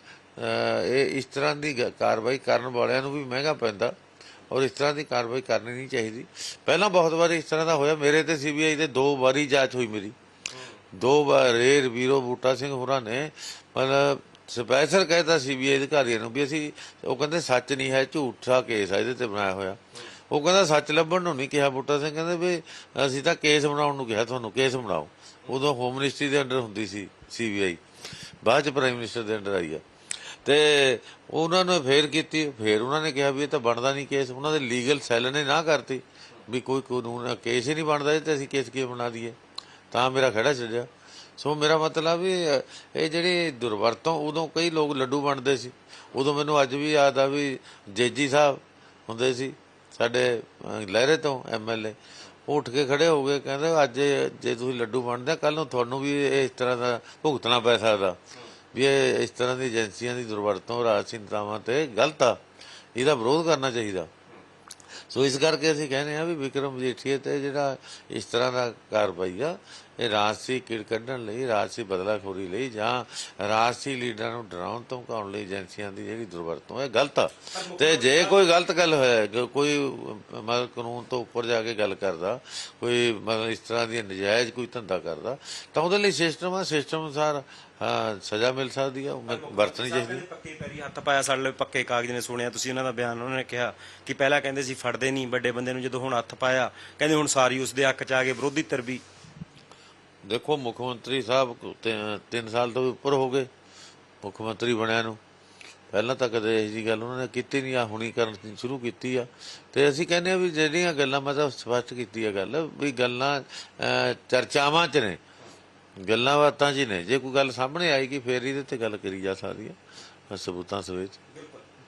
ਇਹ ਇਸ ਤਰ੍ਹਾਂ ਦੀ ਗ- ਕਾਰਵਾਈ ਕਰਨ ਵਾਲਿਆਂ ਨੂੰ ਵੀ ਮਹਿੰਗਾ ਪੈਂਦਾ ਔਰ ਇਸ ਤਰ੍ਹਾਂ ਦੀ ਕਾਰਵਾਈ ਕਰਨੀ ਨਹੀਂ ਚਾਹੀਦੀ। ਪਹਿਲਾਂ ਬਹੁਤ ਵਾਰੀ ਇਸ ਤਰ੍ਹਾਂ ਦਾ ਹੋਇਆ, ਮੇਰੇ ਤੇ ਸੀਬੀਆਈ ਦੇ ਦੋ ਵਾਰੀ ਜਾਂਚ ਹੋਈ ਮੇਰੀ। ਦੋ ਵਾਰ ਰੇਰ ਵੀਰੋ ਬੂਟਾ ਸਿੰਘ ਹੋਰਾਂ ਨੇ, ਮਤਲਬ ਸਪੈਸ਼ਲ ਕਹਿਤਾ ਸੀਬੀਆਈ ਅਧਿਕਾਰੀਆਂ ਨੂੰ ਵੀ ਅਸੀਂ, ਉਹ ਕਹਿੰਦੇ ਸੱਚ ਨਹੀਂ ਹੈ, ਝੂਠਾ ਕੇਸ ਹੈ, ਇਹਦੇ ਤੇ ਬਣਾਇਆ ਹੋਇਆ। ਉਹ ਕਹਿੰਦਾ ਸੱਚ ਲੱਭਣ ਨੂੰ ਨਹੀਂ ਕਿਹਾ ਬੂਟਾ ਸਿੰਘ, ਕਹਿੰਦੇ ਵੀ ਅਸੀਂ ਤਾਂ ਕੇਸ ਬਣਾਉਣ ਨੂੰ ਕਿਹਾ ਤੁਹਾਨੂੰ, ਕੇਸ ਬਣਾਓ। ਉਦੋਂ ਹੋਮ ਮਿਨਿਸਟਰੀ ਦੇ ਅੰਡਰ ਹੁੰਦੀ ਸੀ ਸੀਬੀਆਈ, ਬਾਅਦ ਚ ਪ੍ਰਾਈਮ ਮਿਨਿਸਟਰ ਦੇ ਅੰਡਰ ਆਈ ਆ। ਤੇ ਉਹਨਾਂ ਨੇ ਫੇਰ ਕੀਤੀ, ਫੇਰ ਉਹਨਾਂ ਨੇ ਕਿਹਾ ਵੀ ਇਹ ਤਾਂ ਬਣਦਾ ਨਹੀਂ ਕੇਸ, ਉਹਨਾਂ ਦੇ ਲੀਗਲ ਸੈੱਲ ਨੇ ਨਾ ਕਰਤੀ, ਵੀ ਕੋਈ ਕਾਨੂੰਨ, ਕੇਸ ਹੀ ਨਹੀਂ ਬਣਦਾ ਤੇ ਅਸੀਂ ਕੇਸ ਕੀ ਬਣਾ ਦਈਏ। ਤਾਂ ਮੇਰਾ ਖੜਾ ਛੱਡਿਆ ਸੋ ਮੇਰਾ ਮਤਲਬ ਵੀ ਇਹ ਜਿਹੜੀ ਦੁਰਵਰਤੋਂ, ਉਦੋਂ ਕਈ ਲੋਕ ਲੱਡੂ ਵੰਡਦੇ ਸੀ। ਉਦੋਂ ਮੈਨੂੰ ਅੱਜ ਵੀ ਯਾਦ ਆ ਵੀ ਜੇਜੀ ਸਾਹਿਬ ਹੁੰਦੇ ਸੀ, ਸਾਡੇ ਲਹਿਰੇ ਤੋਂ ਐਮਐਲਏ ਉਹ ਉੱਠ ਕੇ ਖੜੇ ਹੋ ਗਏ, ਕਹਿੰਦੇ, ਅੱਜ ਜੇ ਤੁਸੀਂ ਲੱਡੂ ਵੰਡਦੇ ਕੱਲ ਨੂੰ ਤੁਹਾਨੂੰ ਵੀ ਇਹ ਇਸ ਤਰ੍ਹਾਂ ਦਾ ਭੁਗਤਣਾ ਪੈ ਸਕਦਾ। ਵੀ ਇਹ ਇਸ ਤਰ੍ਹਾਂ ਦੀ ਏਜੰਸੀਆਂ ਦੀ ਦੁਰਵਰਤੋਂ ਰਾਜਸੀ ਤੇ ਗਲਤ ਆ। ਇਹਦਾ ਵਿਰੋਧ ਕਰਨਾ ਚਾਹੀਦਾ। ਸੋ ਇਸ ਕਰਕੇ ਅਸੀਂ ਕਹਿੰਦੇ ਆ ਵੀ ਵਿਕਰਮ ਮਜੀਠੀਏ ਤੇ ਜਿਹੜਾ ਇਸ ਤਰ੍ਹਾਂ ਦਾ ਕਾਰਵਾਈ ਆ ਇਹ ਰਾਜਸੀ ਕਿੜ ਕੱਢਣ ਲਈ ਰਾਜਸੀ ਬਦਲਾਖੋਰੀ ਲਈ ਜਾਂ ਰਾਜਸੀ ਲੀਡਰਾਂ ਨੂੰ ਡਰਾਉਣ ਤੋਂ ਧਮਕਾਉਣ ਲਈ ਏਜੰਸੀਆਂ ਦੀ ਜਿਹੜੀ ਦੁਰਵਰਤੋਂ ਹੈ ਗਲਤ ਤੇ ਜੇ ਕੋਈ ਗਲਤ ਗੱਲ ਹੋਇਆ ਕੋਈ ਮਤਲਬ ਕਾਨੂੰਨ ਤੋਂ ਉੱਪਰ ਜਾ ਕੇ ਗੱਲ ਕਰਦਾ ਕੋਈ ਮਤਲਬ ਇਸ ਤਰ੍ਹਾਂ ਦੀ ਨਜਾਇਜ਼ ਕੋਈ ਧੰਦਾ ਕਰਦਾ ਤਾਂ ਉਹਦੇ ਲਈ ਸਿਸਟਮ ਆ ਸਿਸਟਮ ਅਨੁਸਾਰ ਹਾਂ, ਸਜ਼ਾ ਮਿਲ ਸਕਦੀ ਆ ਉਹ ਵਰਤਣੀ ਚਾਹੀਦੀ ਕਹਿੰਦੇ ਪੱਕੇ ਪੈਰੀ ਹੱਥ ਪਾਇਆ ਸਾਡੇ ਲਈ ਪੱਕੇ ਕਾਗਜ਼ ਨੇ ਸੁਣਿਆ ਤੁਸੀਂ ਉਹਨਾਂ ਦਾ ਬਿਆਨ ਉਹਨਾਂ ਨੇ ਕਿਹਾ ਕਿ ਪਹਿਲਾਂ ਕਹਿੰਦੇ ਸੀ ਫੜਦੇ ਨਹੀਂ ਵੱਡੇ ਬੰਦੇ ਨੂੰ ਜਦੋਂ ਹੁਣ ਹੱਥ ਪਾਇਆ ਕਹਿੰਦੇ ਹੁਣ ਸਾਰੀ ਉਸ ਦੇ ਹੱਕ ਚ ਆ ਗਏ ਵਿਰੋਧੀ ਵੀ ਦੇਖੋ, ਮੁੱਖ ਮੰਤਰੀ ਸਾਹਿਬ 3 ਸਾਲ ਤੋਂ ਵੀ ਉੱਪਰ ਹੋ ਗਏ, ਮੁੱਖ ਮੰਤਰੀ ਬਣਿਆ ਨੂੰ। ਪਹਿਲਾਂ ਤਾਂ ਕਦੇ ਇਹ ਜੀ ਗੱਲ ਉਹਨਾਂ ਨੇ ਕੀਤੀ ਨਹੀਂ ਆ ਹੁਣੀ ਕਰਨ ਸ਼ੁਰੂ ਕੀਤੀ ਆ। ਤੇ ਅਸੀਂ ਕਹਿੰਦੇ ਆ ਵੀ ਜਿਹੜੀਆਂ ਗੱਲਾਂ ਮੈਂ ਤਾਂ ਸਪਸ਼ਟ ਕੀਤੀ ਆ ਗੱਲ, ਵੀ ਗੱਲਾਂ ਚਰਚਾਵਾਂ 'ਚ ਨੇ, ਗੱਲਾਂ ਬਾਤਾਂ 'ਚ ਨੇ। ਜੇ ਕੋਈ ਗੱਲ ਸਾਹਮਣੇ ਆਏਗੀ, ਫੇਰ ਇਹਦੇ ਤੇ ਗੱਲ ਕਰੀ ਜਾ ਸਕਦੀ ਆ, ਸਬੂਤਾਂ ਸਵੇਚ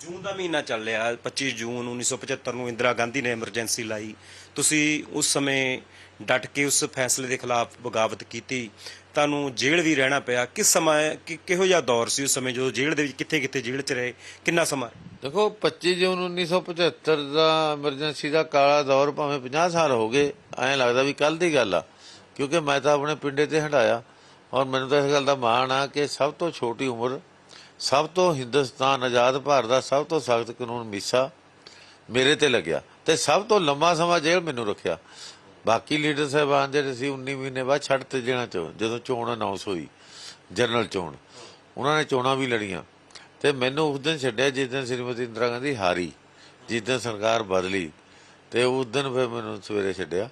ਜੂਨ ਦਾ ਮਹੀਨਾ ਚੱਲ ਰਿਹਾ 25 ਜੂਨ 1975 ਨੂੰ ਇੰਦਰਾ ਗਾਂਧੀ ਨੇ ਐਮਰਜੈਂਸੀ ਲਾਈ। ਤੁਸੀਂ ਉਸ ਸਮੇਂ ਡਟ ਕੇ ਉਸ ਫੈਸਲੇ ਦੇ ਖਿਲਾਫ ਬਗਾਵਤ ਕੀਤੀ। ਤੁਹਾਨੂੰ ਜੇਲ੍ਹ ਵੀ ਰਹਿਣਾ ਪਿਆ। ਕਿਸ ਸਮਾਂ ਕਿ ਕਿਹੋ ਜਿਹਾ ਦੌਰ ਸੀ ਉਸ ਸਮੇਂ ਜਦੋਂ ਜੇਲ੍ਹ ਦੇ ਵਿੱਚ ਕਿੱਥੇ ਕਿੱਥੇ ਜੇਲ੍ਹ 'ਚ ਰਹੇ? ਕਿੰਨਾ ਸਮਾਂ? ਦੇਖੋ 25 ਜੂਨ 1975 ਦਾ ਐਮਰਜੈਂਸੀ ਦਾ ਕਾਲਾ ਦੌਰ ਭਾਵੇਂ 50 ਸਾਲ ਹੋ ਗਏ, ਐਂ ਲੱਗਦਾ ਵੀ ਕੱਲ ਦੀ ਗੱਲ ਆ। ਕਿਉਂਕਿ ਮੈਂ ਤਾਂ ਆਪਣੇ ਪਿੰਡੇ ਤੇ ਹੰਡਾਇਆ ਔਰ ਮੈਨੂੰ ਤਾਂ ਇਸ ਗੱਲ ਦਾ ਮਾਣ ਆ ਕਿ ਸਭ ਤੋਂ ਛੋਟੀ ਉਮਰ, ਸਭ ਤੋਂ ਹਿੰਦੁਸਤਾਨ ਆਜ਼ਾਦ ਭਾਰਤ ਦਾ ਸਭ ਤੋਂ ਸਖਤ ਕਾਨੂੰਨ ਮੀਸਾ ਮੇਰੇ ਤੇ ਲੱਗਿਆ। ਤੇ ਸਭ ਤੋਂ ਲੰਮਾ ਸਮਾਂ ਜੇਲ੍ਹ ਮੈਨੂੰ ਰੱਖਿਆ। ਬਾਕੀ ਲੀਡਰ ਸਾਹਿਬਾਨ ਜਿਹੜੇ ਸੀ 19 ਮਹੀਨੇ ਬਾਅਦ ਛੱਡ ਤੇ ਜਿਹੜਾ ਚ, ਜਦੋਂ ਚੋਣ ਅਨਾਉਂਸ ਹੋਈ ਜਨਰਲ ਚੋਣ। ਉਹਨਾਂ ਨੇ ਚੋਣਾਂ ਵੀ ਲੜੀਆਂ। ਤੇ ਮੈਨੂੰ ਉਸ ਦਿਨ ਛੱਡਿਆ, ਜਿਸ ਦਿਨ ਸ੍ਰੀਮਤੀ ਇੰਦਰਾ ਗਾਂਧੀ ਹਾਰੀ, ਜਿਸ ਦਿਨ ਸਰਕਾਰ ਬਦਲੀ, ਤੇ ਉਸ ਦਿਨ ਫਿਰ ਮੈਨੂੰ ਸਵੇਰੇ ਛੱਡਿਆ।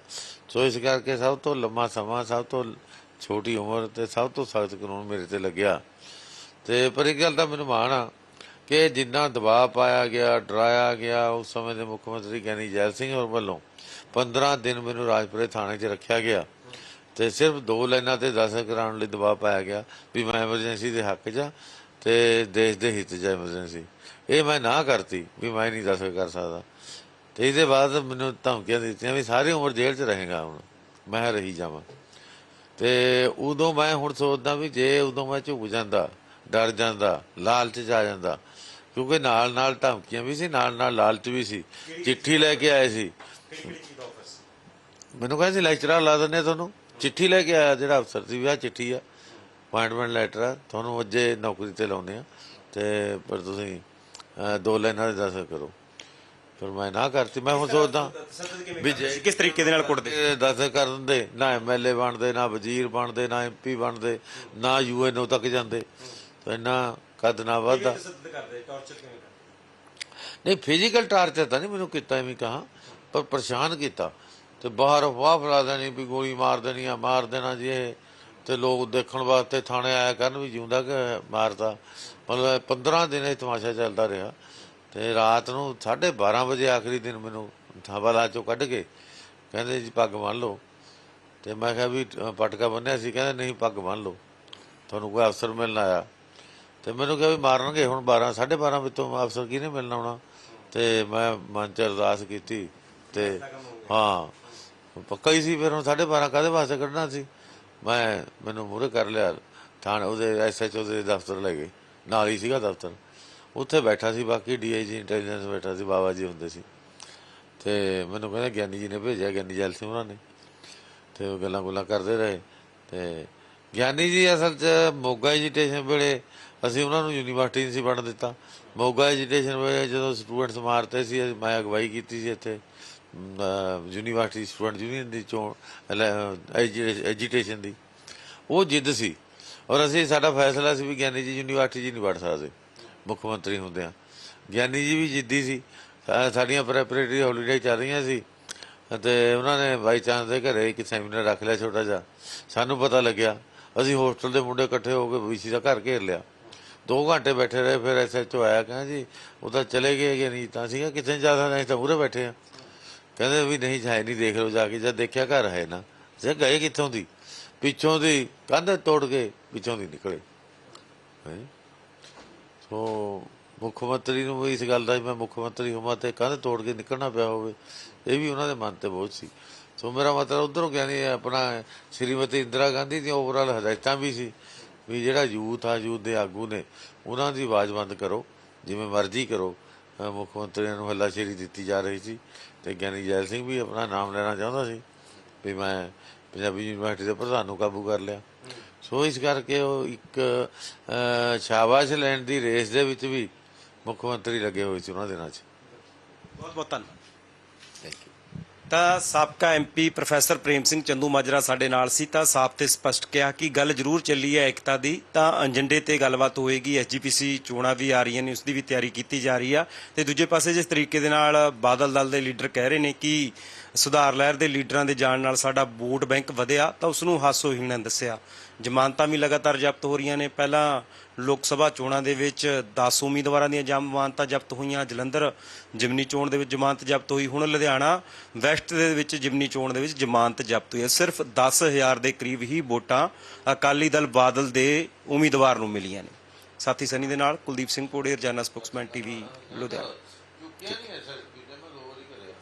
ਸੋ ਇਸ ਕਰਕੇ ਸਭ ਤੋਂ ਲੰਮਾ ਸਮਾਂ, ਸਭ ਤੋਂ ਛੋਟੀ ਉਮਰ ਤੇ ਸਭ ਤੋਂ ਸਖਤ ਕਾਨੂੰਨ ਮੇਰੇ ਤੇ ਲੱਗਿਆ। ਤੇ ਪਰ ਇੱਕ ਗੱਲ ਤਾਂ ਮੈਨੂੰ ਮਾਣ ਆ ਕਿ ਜਿੰਨਾ ਦਬਾਅ ਪਾਇਆ ਗਿਆ, ਡਰਾਇਆ ਗਿਆ, ਉਸ ਸਮੇਂ ਦੇ ਮੁੱਖ ਮੰਤਰੀ ਗਿਆਨੀ ਜੈਲ ਸਿੰਘ ਹੋਰ ਵੱਲੋਂ 15 ਦਿਨ ਮੈਨੂੰ ਰਾਜਪੁਰੇ ਥਾਣੇ 'ਚ ਰੱਖਿਆ ਗਿਆ ਤੇ ਸਿਰਫ ਦੋ ਲਾਈਨਾਂ ਤੇ ਦਸਤ ਕਰਾਉਣ ਲਈ ਦਬਾਅ ਪਾਇਆ ਗਿਆ ਵੀ ਮੈਂ ਐਮਰਜੈਂਸੀ ਦੇ ਹੱਕ 'ਚ ਆ ਤੇ ਦੇਸ਼ ਦੇ ਹਿੱਤ 'ਚ ਐਮਰਜੈਂਸੀ ਇਹ ਮੈਂ ਨਾ ਕਰਤੀ ਵੀ ਮੈਂ ਨਹੀਂ ਦਸਤ ਕਰ ਸਕਦਾ। ਤੇ ਇਹਦੇ ਬਾਅਦ ਮੈਨੂੰ ਧਮਕੀਆਂ ਦਿੱਤੀਆਂ ਵੀ ਸਾਰੀ ਉਮਰ ਜੇਲ੍ਹ 'ਚ ਰਹੇਗਾ ਹੁਣ, ਮੈਂ ਰਹੀ ਜਾਵਾਂ। ਤੇ ਉਦੋਂ ਮੈਂ ਹੁਣ ਸੋਚਦਾ ਵੀ ਜੇ ਉਦੋਂ ਮੈਂ ਝੁਕ ਜਾਂਦਾ, ਡਰ ਜਾਂਦਾ, ਲਾਲਚ 'ਚ ਆ ਜਾਂਦਾ, ਕਿਉਂਕਿ ਨਾਲ ਨਾਲ ਧਮਕੀਆਂ ਵੀ ਸੀ ਨਾਲ ਨਾਲ ਲਾਲਚ ਵੀ ਸੀ। ਚਿੱਠੀ ਲੈ ਕੇ ਆਏ ਸੀ। ਮੈਨੂੰ ਕਹਿੰਦੇ ਸੀ ਲੈਕਚਰਰ ਲਾ ਦਿੰਦੇ ਆ ਤੁਹਾਨੂੰ। ਚਿੱਠੀ ਲੈ ਕੇ ਆਇਆ ਜਿਹੜਾ ਅਫਸਰ ਸੀ ਵੀ ਆਹ ਚਿੱਠੀ ਆ। ਅਪਾਇੰਟਮੈਂਟ ਲੈਟਰ ਆ। ਤੁਹਾਨੂੰ ਅੱਜੇ ਨੌਕਰੀ ਤੇ ਲਾਉਨੇ ਆ। ਤੇ ਪਰ ਤੁਸੀਂ ਦੋ ਲਾਈਨਾਂ ਦੇ ਦੱਸ ਕਰੋ। ਫਿਰ ਮੈਂ ਨਾ ਕਰਤੀ। ਮੈਂ ਹੁਣ ਸੋਚਦਾ ਵੀ ਜੇ ਕਿਸ ਤਰੀਕੇ ਦੇ ਨਾਲ ਕੁੱਟਦੇ? ਦੱਸ ਕਰ ਦਿੰਦੇ ਨਾ ਐਮਐਲਏ ਬਣਦੇ ਨਾ ਵਜ਼ੀਰ ਬਣਦੇ ਨਾ ਐਮਪੀ ਬਣਦੇ ਨਾ ਯੂਐਨਓ ਤੱਕ ਜਾਂਦੇ। ਤਾਂ ਇੰਨਾ ਕੱਦ ਨਾ ਵੱਧਦਾ। ਨਹੀਂ ਫਿਜ਼ੀਕਲ ਟਾਰਚਰ ਤਾਂ ਨਹੀਂ ਮੈਨੂੰ ਕੀਤਾ ਐਵੇਂ ਕਹਾ। ਪਰ ਪਰੇਸ਼ਾਨ ਕੀਤਾ। ਤੇ ਬਾਹਰ ਵਾਹ ਫਲਾ ਦੇਣੀ ਵੀ ਗੋਲੀ ਮਾਰ ਦੇਣੀ ਆ, ਮਾਰ ਦੇਣਾ ਜੀ ਇਹ। ਤੇ ਲੋਕ ਦੇਖਣ ਵਾਸਤੇ ਥਾਣੇ ਆਇਆ ਕਰਨ ਵੀ ਜਿਉਂਦਾ ਕਿ ਮਾਰਦਾ। ਮਤਲਬ 15 ਦਿਨ ਇਹ ਤਮਾਸ਼ਾ ਚੱਲਦਾ ਰਿਹਾ। ਤੇ ਰਾਤ ਨੂੰ 12:30 ਵਜੇ ਆਖਰੀ ਦਿਨ ਮੈਨੂੰ ਹਵਾਲਾ ਚੋਂ ਕੱਢ ਕੇ ਕਹਿੰਦੇ ਜੀ ਪੱਗ ਬੰਨ ਲਓ। ਤੇ ਮੈਂ ਕਿਹਾ ਵੀ ਪਟਕਾ ਬੰਨਿਆ ਸੀ, ਕਹਿੰਦੇ ਨਹੀਂ ਪੱਗ ਬੰਨ ਲਓ। ਤੁਹਾਨੂੰ ਕੋਈ ਅਫਸਰ ਮਿਲਣ ਆਇਆ। ਤੇ ਮੈਨੂੰ ਕਿਹਾ ਵੀ ਮਾਰਨਗੇ, ਹੁਣ 12 12:30 ਵਜੇ ਤੋਂ ਅਫਸਰ ਕਿਹਨੇ ਮਿਲਣਾ ਆਉਣਾ? ਤੇ ਮੈਂ ਮਨ ਚ ਅਰਦਾਸ ਕੀਤੀ ਤੇ, ਹਾਂ। ਪੱਕਾ ਹੀ ਸੀ, ਫਿਰ ਹੁਣ 12:30 ਕਾਦੇ ਵਾਸਤੇ ਕੱਢਣਾ ਸੀ? ਮੈਂ, ਮੈਨੂੰ ਮੂਹਰੇ ਕਰ ਲਿਆ, ਥਾਣੇ, ਉਹਦੇ ਐਸਐਚਓ ਦੇ ਦਫ਼ਤਰ ਲੈ ਗਏ, ਨਾਲ ਹੀ ਸੀਗਾ ਦਫ਼ਤਰ। ਉੱਥੇ ਬੈਠਾ ਸੀ, ਬਾਕੀ ਡੀਆਈਜੀ ਇੰਟੈਲੀਜੈਂਸ ਬੈਠਾ ਸੀ, ਬਾਬਾ ਜੀ ਹੁੰਦੇ ਸੀ। ਤੇ ਮੈਨੂੰ ਕਹਿੰਦਾ, ਗਿਆਨੀ ਜੀ ਨੇ ਭੇਜਿਆ, ਗਿਆਨੀ ਜੈਲ ਸਿੰਘ ਉਹਨਾਂ ਨੇ। ਤੇ ਉਹ ਗੱਲਾਂ ਗੁੱਲਾਂ ਕਰਦੇ ਰਹੇ। ਤੇ ਗਿਆਨੀ ਜੀ ਅਸਲ 'ਚ ਮੋਗਾ ਐਜੀਟੇਸ਼ਨ ਵੇਲੇ ਅਸੀਂ ਉਹਨਾਂ ਨੂੰ ਯੂਨੀਵਰਸਿਟੀ ਨਹੀਂ ਸੀ ਪੜ੍ਹਨ ਦਿੱਤਾ। ਮੋਗਾ ਐਜੀਟੇਸ਼ਨ ਵੇਲੇ ਜਦੋਂ ਸਟੂਡੈਂਟਸ ਮਾਰਤੇ ਸੀ ਮੈਂ ਅਗਵਾਈ ਕੀਤੀ ਸੀ ਇੱਥੇ। ਯੂਨੀਵਰਸਿਟੀ ਸਟੂਡੈਂਟ ਯੂਨੀਅਨ ਦੀ ਚੋਣ ਐਜੀਟੇਸ਼ਨ ਦੀ। ਉਹ ਜਿੱਦ ਸੀ। ਔਰ ਅਸੀਂ, ਸਾਡਾ ਫੈਸਲਾ ਸੀ ਵੀ ਗਿਆਨੀ ਜੀ ਯੂਨੀਵਰਸਿਟੀ ਜੀ ਨਹੀਂ ਵੜ ਸਕਦੇ। ਮੁੱਖ ਮੰਤਰੀ ਹੁੰਦੇ ਆ ਗਿਆਨੀ ਜੀ ਵੀ ਜਿੱਦੀ ਸੀ। ਸਾਡੀਆਂ ਪ੍ਰੈਪਰੇਟਰੀ ਹੌਲੀਡੇ ਚੱਲ ਰਹੀਆਂ ਸੀ। ਤੇ ਉਹਨਾਂ ਨੇ ਬਾਈ ਚਾਂਸ ਦੇ ਘਰੇ ਇੱਕ ਸੈਮੀਨਾਰ ਰੱਖ ਲਿਆ ਛੋਟਾ ਜਿਹਾ। ਸਾਨੂੰ ਪਤਾ ਲੱਗਿਆ, ਅਸੀਂ ਹੋਸਟਲ ਦੇ ਮੁੰਡੇ ਇਕੱਠੇ ਹੋ ਕੇ ਵੀਸੀ ਦਾ ਘਰ ਘੇਰ ਲਿਆ। 2 ਘੰਟੇ ਬੈਠੇ ਰਹੇ, ਫਿਰ ਐਸਐਚਓ ਆਇਆ, ਕਹਿੰਦਾ ਜੀ, ਉਹ ਤਾਂ ਚਲੇ ਗਏ ਕਿ ਨਹੀਂ ਤਾਂ ਸੀਗਾ ਕਿੱਥੇ ਜਾ ਸਕਦੇ ਅਸੀਂ ਤਾਂ ਪੂਰੇ ਬੈਠੇ ਆ ਕਹਿੰਦੇ ਵੀ ਨਹੀਂ, ਹੈ ਨਹੀਂ, ਦੇਖ ਲਓ ਜਾ ਕੇ, ਜਦ ਦੇਖਿਆ ਘਰ ਹੈ ਨਾ ਜੇ ਗਏ ਕਿੱਥੋਂ ਦੀ? ਪਿੱਛੋਂ ਦੀ, ਕੰਧ ਤੋੜ ਕੇ ਪਿੱਛੋਂ ਦੀ ਨਿਕਲੇ। ਸੋ ਮੁੱਖ ਮੰਤਰੀ ਨੂੰ ਵੀ ਇਸ ਗੱਲ ਦਾ ਮੈਂ ਮੁੱਖ ਮੰਤਰੀ ਹੋਵਾਂ ਤੇ ਕੰਧ ਤੋੜ ਕੇ ਨਿਕਲਣਾ ਪਿਆ ਹੋਵੇ, ਇਹ ਵੀ ਉਹਨਾਂ ਦੇ ਮਨ ਤੇ ਬਹੁਤ ਸੀ। ਸੋ ਮੇਰਾ ਮਤਲਬ ਉਧਰੋਂ ਗਿਆਨੀ ਆਪਣਾ ਸ਼੍ਰੀਮਤੀ ਇੰਦਰਾ ਗਾਂਧੀ ਦੀਆਂ ਓਵਰਆਲ ਹਦਾਇਤਾਂ ਵੀ ਸੀ, ਵੀ ਜਿਹੜਾ ਯੂਥ ਆ, ਯੂਥ ਦੇ ਆਗੂ ਨੇ, ਉਹਨਾਂ ਦੀ ਆਵਾਜ਼ ਬੰਦ ਕਰੋ, ਜਿਵੇਂ ਮਰਜ਼ੀ ਕਰੋ। ਮੁੱਖ ਮੰਤਰੀ ਨੂੰ ਹੱਲਾਸ਼ੇਰੀ ਦਿੱਤੀ ਜਾ ਰਹੀ ਸੀ। ਤੇ ਗਿਆਨੀ ਜੈਲ ਸਿੰਘ ਵੀ ਆਪਣਾ ਨਾਮ ਲੈਣਾ ਚਾਹੁੰਦਾ ਸੀ ਵੀ ਮੈਂ ਪੰਜਾਬੀ ਯੂਨੀਵਰਸਿਟੀ ਦੇ ਪ੍ਰਧਾਨ ਨੂੰ ਕਾਬੂ ਕਰ ਲਿਆ। ਸੋ ਇਸ ਕਰਕੇ ਉਹ ਇੱਕ ਸ਼ਾਬਾਸ਼ ਲੈਣ ਦੀ ਰੇਸ ਦੇ ਵਿੱਚ ਵੀ ਮੁੱਖ ਮੰਤਰੀ ਲੱਗੇ ਹੋਏ ਸੀ ਉਹਨਾਂ ਦਿਨਾਂ 'ਚ। ਬਹੁਤ ਬਹੁਤ ਧੰਨਵਾਦ। ਤਾਂ ਸਾਬਕਾ ਐਮਪੀ ਪ੍ਰੋਫੈਸਰ ਪ੍ਰੇਮ ਸਿੰਘ ਚੰਦੂ ਮਾਜਰਾ ਸਾਡੇ ਨਾਲ ਸੀ, ਤਾਂ ਸਾਫ਼ ਤੇ ਸਪਸ਼ਟ ਕਿਹਾ ਕਿ ਗੱਲ ਜ਼ਰੂਰ ਚੱਲੀ ਹੈ ਏਕਤਾ ਦੀ, ਤਾਂ ਏਜੰਡੇ ਤੇ ਗੱਲਬਾਤ ਹੋਏਗੀ। ਐਸਜੀਪੀਸੀ ਚੋਣਾਂ ਵੀ ਆ ਰਹੀਆਂ ਨੇ, ਉਸ ਦੀ ਵੀ ਤਿਆਰੀ ਕੀਤੀ ਜਾ ਰਹੀ ਆ। ਤੇ ਦੂਜੇ ਪਾਸੇ ਜਿਸ ਤਰੀਕੇ ਦੇ ਨਾਲ ਬਾਦਲ ਦਲ ਦੇ ਲੀਡਰ ਕਹਿ ਰਹੇ ਨੇ ਕਿ ਸੁਧਾਰ ਲਹਿਰ ਦੇ ਲੀਡਰਾਂ ਦੇ ਜਾਣ ਨਾਲ ਸਾਡਾ ਵੋਟ ਬੈਂਕ ਵਧਿਆ, ਤਾਂ ਉਸ ਨੂੰ ਹਾਸੋਹੀਣ ਦੱਸਿਆ। ਜ਼ਮਾਨਤਾਂ ਵੀ ਲਗਾਤਾਰ ਜ਼ਬਤ ਹੋ ਰਹੀਆਂ ਨੇ। ਪਹਿਲਾਂ ਲੋਕ ਸਭਾ ਚੋਣਾਂ ਦੇ ਵਿੱਚ 10 ਉਮੀਦਵਾਰਾਂ ਦੀਆਂ ਜ਼ਮਾਨਤਾਂ ਜ਼ਬਤ ਹੋਈਆਂ। ਜਲੰਧਰ ਜਿਮਨੀ ਚੋਣ ਦੇ ਵਿੱਚ ਜ਼ਮਾਨਤ ਜ਼ਬਤ ਹੋਈ। ਹੁਣ ਲੁਧਿਆਣਾ ਵੈਸਟ ਦੇ ਵਿੱਚ ਜਿਮਨੀ ਚੋਣ ਦੇ ਵਿੱਚ ਜ਼ਮਾਨਤ ਜ਼ਬਤ ਹੋਈ ਹੈ। ਸਿਰਫ 10000 ਦੇ ਕਰੀਬ ਹੀ ਵੋਟਾਂ ਅਕਾਲੀ ਦਲ ਬਾਦਲ ਦੇ ਉਮੀਦਵਾਰ ਨੂੰ ਮਿਲੀਆਂ ਨੇ। ਸਾਥੀ ਸਨੀ ਦੇ ਨਾਲ ਕੁਲਦੀਪ ਸਿੰਘ ਪੋੜੇ, ਰਜਾਨਾ ਸਪੋਕਸਮੈਨ ਟੀਵੀ, ਲੁਧਿਆਣਾ ਚੁੱਕਿਆ ਨਹੀਂ ਐਸਾ ਕਿਤੇ ਮੈਂ ਲੋਰ ਹੀ ਕਰਿਆ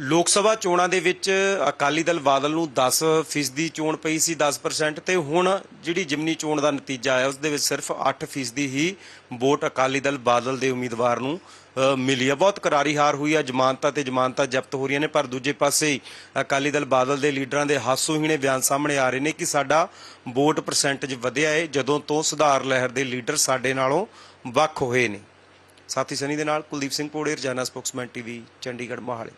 ਲੋਕ ਸਭਾ ਚੋਣਾਂ ਦੇ ਵਿੱਚ ਅਕਾਲੀ ਦਲ ਬਾਦਲ ਨੂੰ 10 ਫੀਸਦੀ ਚੋਣ ਪਈ ਸੀ 10% ਤੇ ਹੁਣ ਜਿਹੜੀ ਜਿਮਨੀ ਚੋਣ ਦਾ ਨਤੀਜਾ ਆਇਆ, ਉਸ ਦੇ ਵਿੱਚ ਸਿਰਫ 8 ਫੀਸਦੀ ਹੀ ਵੋਟ ਅਕਾਲੀ ਦਲ ਬਾਦਲ ਦੇ ਉਮੀਦਵਾਰ ਨੂੰ ਮਿਲੀ ਹੈ ਬਹੁਤ ਕਰਾਰੀ ਹਾਰ ਹੋਈ ਹੈ ਜ਼ਮਾਨਤਾਂ ਤੇ ਜ਼ਮਾਨਤਾਂ ਜ਼ਬਤ ਹੋ ਰਹੀਆਂ ਨੇ, ਪਰ ਦੂਜੇ ਪਾਸੇ ਅਕਾਲੀ ਦਲ ਬਾਦਲ ਦੇ ਲੀਡਰਾਂ ਦੇ ਹਾਸੋਹੀਣੇ ਬਿਆਨ ਸਾਹਮਣੇ ਆ ਰਹੇ ਨੇ ਕਿ ਸਾਡਾ ਵੋਟ ਪਰਸੈਂਟੇਜ ਵਧਿਆ ਹੈ ਜਦੋਂ ਤੋਂ ਸੁਧਾਰ ਲਹਿਰ ਦੇ ਲੀਡਰ ਸਾਡੇ ਨਾਲੋਂ ਵੱਖ ਹੋਏ ਨੇ। ਸਾਥੀ ਸਨੀ ਦੇ ਨਾਲ ਕੁਲਦੀਪ ਸਿੰਘ ਪੋੜੇ, ਰਜਾਨਾ ਸਪੋਕਸਮੈਨ ਟੀਵੀ, ਚੰਡੀਗੜ੍ਹ, ਮੋਹਾਲੀ।